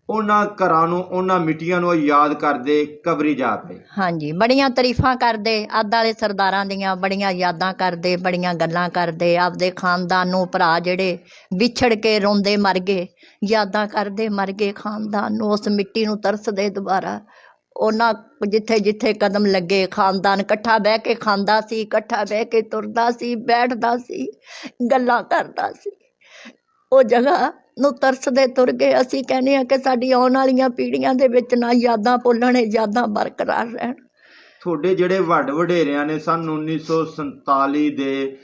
ਉਹਨਾਂ ਘਰਾਂ ਨੂੰ, ਉਹਨਾਂ ਮਿੱਟੀਆਂ ਨੂੰ ਯਾਦ ਕਰਦੇ, ਕਬਰੀ ਜਾ ਪਏ। ਹਾਂਜੀ, ਬੜੀਆਂ ਤਾਰੀਫਾਂ ਕਰਦੇ ਅੱਧ ਵਾਲੇ ਸਰਦਾਰਾਂ ਦੀਆਂ ਬੜੀਆਂ ਯਾਦਾਂ ਕਰਦੇ, ਬੜੀਆਂ ਗੱਲਾਂ ਕਰਦੇ, ਆਪਦੇ ਖਾਨਦਾਨ ਨੂੰ ਭਰਾ ਜਿਹੜੇ ਵਿਛੜ ਕੇ ਰੋਂਦੇ ਮਰ ਗਏ, ਯਾਦਾਂ ਕਰਦੇ ਮਰ ਗਏ ਖਾਨਦਾਨ ਨੂੰ, ਉਸ ਮਿੱਟੀ ਨੂੰ ਤਰਸਦੇ ਦੁਬਾਰਾ। ਉਹਨਾਂ ਜਿੱਥੇ ਜਿੱਥੇ ਕਦਮ ਲੱਗੇ, ਖਾਨਦਾਨ ਇਕੱਠਾ ਬਹਿ ਕੇ ਖਾਂਦਾ ਸੀ, ਇਕੱਠਾ ਬਹਿ ਕੇ ਤੁਰਦਾ ਸੀ, ਬੈਠਦਾ ਸੀ, ਗੱਲਾਂ ਕਰਦਾ ਸੀ। ਉਹ ਜਗ੍ਹਾ ਨੂੰ ਤਰਸਦੇ ਤੁਰ ਗਏ। ਅਸੀਂ ਕਹਿੰਦੇ ਆ ਕਿ ਸਾਡੀ ਆਉਣ ਵਾਲੀਆਂ ਪੀੜ੍ਹੀਆਂ ਦੇ ਵਿੱਚ ਨਾ ਯਾਦਾਂ ਭੁੱਲਣ, ਯਾਦਾਂ ਬਰਕਰਾਰ ਰਹਿਣ। ਤੁਹਾਡੇ ਜਿਹੜੇ ਵੱਡ ਵਡੇਰਿਆਂ ਨੇ ਸਨ 1947 ਦੇ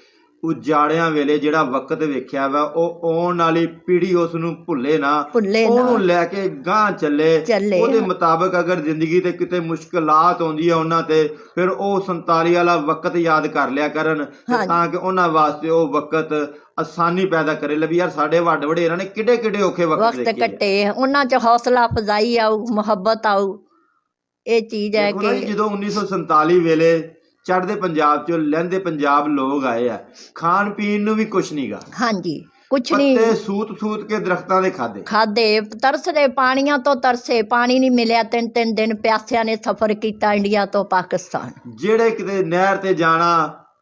ਉਜਾੜਿਆਂ ਵੇਲੇ ਜਿਹੜਾ ਵਕਤ ਵੇਖਿਆ ਵਾ ਉਹ ਆਉਣ ਵਾਲੀ ਪੀੜ੍ਹੀ ਉਸ ਨੂੰ ਭੁੱਲੇ ਨਾ ਭੁੱਲੇ ਨਾ। ਉਹਨੂੰ ਲੈ ਕੇ ਗਾਂ ਚੱਲੇ ਚੱਲੇ। ਉਹਦੇ ਮੁਤਾਬਕ ਅਗਰ ਜ਼ਿੰਦਗੀ ਤੇ ਕਿਤੇ ਮੁਸ਼ਕਲਾਤ ਆਉਂਦੀ ਆ ਉਹਨਾਂ ਤੇ ਫਿਰ ਉਹ 47 ਵਾਲਾ ਵਕਤ ਯਾਦ ਕਰ ਲਿਆ ਕਰਨ ਤੇ ਹਾਂਜੀ। ਤਾਂ ਕਿ ਉਹਨਾਂ ਵਾਸਤੇ ਉਹ ਵਕਤ ਆਸਾਨੀ ਪੈਦਾ ਕਰੇ ਲਵੀ ਯਾਰ ਸਾਡੇ ਵੱਡ ਵਡੇਰਾਂ ਨੇ ਕਿੱਡੇ ਕਿੱਡੇ ਔਖੇ ਵਕਤ ਵਕਤ ਦੇਖੇ ਆ। ਕੱਟੇ ਉਹਨਾਂ 'ਚ ਹੌਸਲਾ ਅਫਜ਼ਾਈ ਆਊ ਮੁਹੱਬਤ ਆਊ ਇਹ ਚੀਜ਼ ਹੈ ਦੇਖੋ ਨਾ ਜੀ, ਕਿ ਜਦੋਂ 1947 ਵੇਲੇ ਚੜ੍ਹਦੇ ਪੰਜਾਬ ਚੋਂ ਲਹਿੰਦੇ ਪੰਜਾਬ ਲੋਕ ਆਏ ਆ। ਖਾਣ ਪੀਣ ਨੂੰ ਵੀ ਕੁਛ ਨਹੀਂਗਾ ਹਾਂਜੀ ਕੁਛ ਨਹੀਂ ਪੱਤੇ ਸੂਤ ਸੂਤ ਕੇ ਦਰਖਤਾਂ ਦੇ ਖਾਦੇ। ਖਾਦੇ ਤਰਸਦੇ ਪਾਣੀਆਂ ਤੋਂ ਤਰਸੇ ਪਾਣੀ ਨਹੀਂ ਮਿਲਿਆ। ਤਿੰਨ ਤਿੰਨ ਦਿਨ ਪਿਆਸਿਆਂ ਨੇ ਸਫ਼ਰ ਕੀਤਾ ਇੰਡੀਆ ਤੋਂ ਪਾਕਿਸਤਾਨ। ਜਿਹੜੇ ਕਿਤੇ ਨਹਿਰ ਤੇ ਜਾਣਾ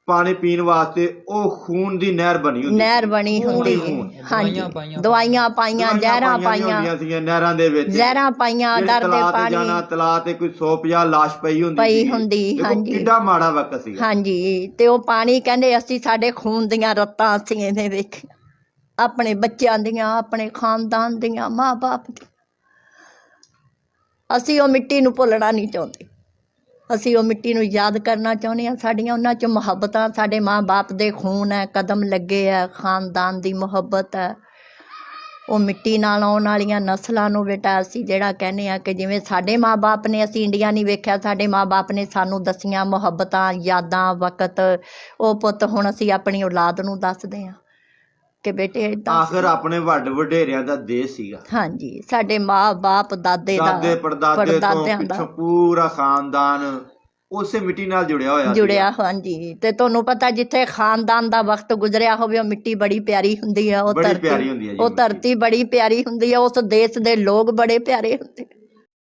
ਪਾਣੀ ਪੀਣ ਵਾਸਤੇ ਉਹ ਖੂਨ ਦੀ ਨਹਿਰ ਬਣੀ ਹੁੰਦੀ ਨਹਿਰ ਬਣੀ ਹੁੰਦੀ ਹੀ। ਹਾਂਜੀ। ਦਵਾਈਆਂ ਪਾਈਆਂ। ਜ਼ਹਿਰਾਂ ਪਾਈਆਂ ਹੁੰਦੀਆਂ ਸੀਗੀਆਂ ਨਹਿਰਾਂ ਦੇ ਵਿੱਚ। ਜ਼ਹਿਰਾਂ ਪਾਈਆਂ ਤਲਾਅ ਤੇ ਪਾਣੀ। ਜਾਣਾ ਤਲਾਅ ਤੇ ਕੋਈ 150 ਲਾਸ਼ ਪਈ ਹੁੰਦੀ ਪਈ। ਹੁੰਦੀ, ਹਾਂਜੀ। ਕਿੱਡਾ ਮਾੜਾ ਵਕਤ ਸੀ ਹਾਂਜੀ। ਤੇ ਉਹ ਪਾਣੀ ਕਹਿੰਦੇ ਅਸੀਂ ਸਾਡੇ ਖੂਨ ਦੀਆਂ ਰਤਾਂ ਅਸੀਂ ਇਹਦੇ ਵਿੱਚ ਆਪਣੇ ਬੱਚਿਆਂ ਦੀਆਂ ਆਪਣੇ ਖਾਨਦਾਨ ਦੀਆਂ ਮਾਂ-ਬਾਪ ਦੀਆਂ। ਅਸੀਂ ਉਹ ਮਿੱਟੀ ਨੂੰ ਭੁੱਲਣਾ ਨਹੀਂ ਚਾਹੁੰਦੇ। ਅਸੀਂ ਉਹ ਮਿੱਟੀ ਨੂੰ ਯਾਦ ਕਰਨਾ ਚਾਹੁੰਦੇ ਹਾਂ। ਸਾਡੀਆਂ ਉਹਨਾਂ 'ਚ ਮੁਹੱਬਤਾਂ ਸਾਡੇ ਮਾਂ-ਬਾਪ ਦੇ ਖੂਨ ਹੈ, ਕਦਮ ਲੱਗੇ ਹੈ, ਖਾਨਦਾਨ ਦੀ ਮੁਹੱਬਤ ਹੈ। ਉਹ ਮਿੱਟੀ ਨਾਲ ਆਉਣ ਵਾਲੀਆਂ ਨਸਲਾਂ ਨੂੰ ਬੇਟਾ ਅਸੀਂ ਜਿਹੜਾ ਕਹਿੰਦੇ ਆ ਕਿ ਜਿਵੇਂ ਸਾਡੇ ਮਾਪੇ ਨੇ ਅਸੀਂ ਇੰਡੀਆ ਨਹੀਂ ਵੇਖਿਆ, ਸਾਡੇ ਮਾਪੇ ਨੇ ਸਾਨੂੰ ਦਸੀਆਂ ਮੁਹੱਬਤਾਂ, ਯਾਦਾਂ, ਵਕਤ, ਉਹ ਪੁੱਤ ਹੁਣ ਅਸੀਂ ਆਪਣੀ ਔਲਾਦ ਨੂੰ ਦੱਸਦੇ ਆ ਕਿ ਬੇਟੇ ਏਦਾਂ ਆਖਰ ਆਪਣੇ ਵੱਡ ਵਡੇਰਿਆਂ ਦਾ ਦੇਸ਼ ਸੀਗਾ। ਹਾਂਜੀ ਸਾਡੇ ਮਾਂ-ਬਾਪ ਦਾਦੇ ਦਾ ਦਾਦੇ ਪੜਦਾਦੇ ਤੋਂ ਪਿੱਛੋਂ ਪੂਰਾ ਖਾਨਦਾਨ ਉਸੇ ਮਿੱਟੀ ਨਾਲ ਜੁੜਿਆ ਹੋਇਆ ਜੁੜਿਆ ਹਾਂਜੀ। ਤੇ ਤੁਹਾਨੂੰ ਪਤਾ ਜਿੱਥੇ ਖਾਨਦਾਨ ਦਾ ਵਕਤ ਗੁਜ਼ਰਿਆ ਹੋਵੇ ਉਹ ਮਿੱਟੀ ਬੜੀ ਪਿਆਰੀ ਹੁੰਦੀ ਆ ਉਹ ਧਰਤੀ ਉਹ। ਧਰਤੀ ਬੜੀ ਪਿਆਰੀ ਹੁੰਦੀ ਆ ਉਸ ਦੇਸ਼ ਦੇ ਲੋਕ ਬੜੇ ਪਿਆਰੇ ਹੁੰਦੇ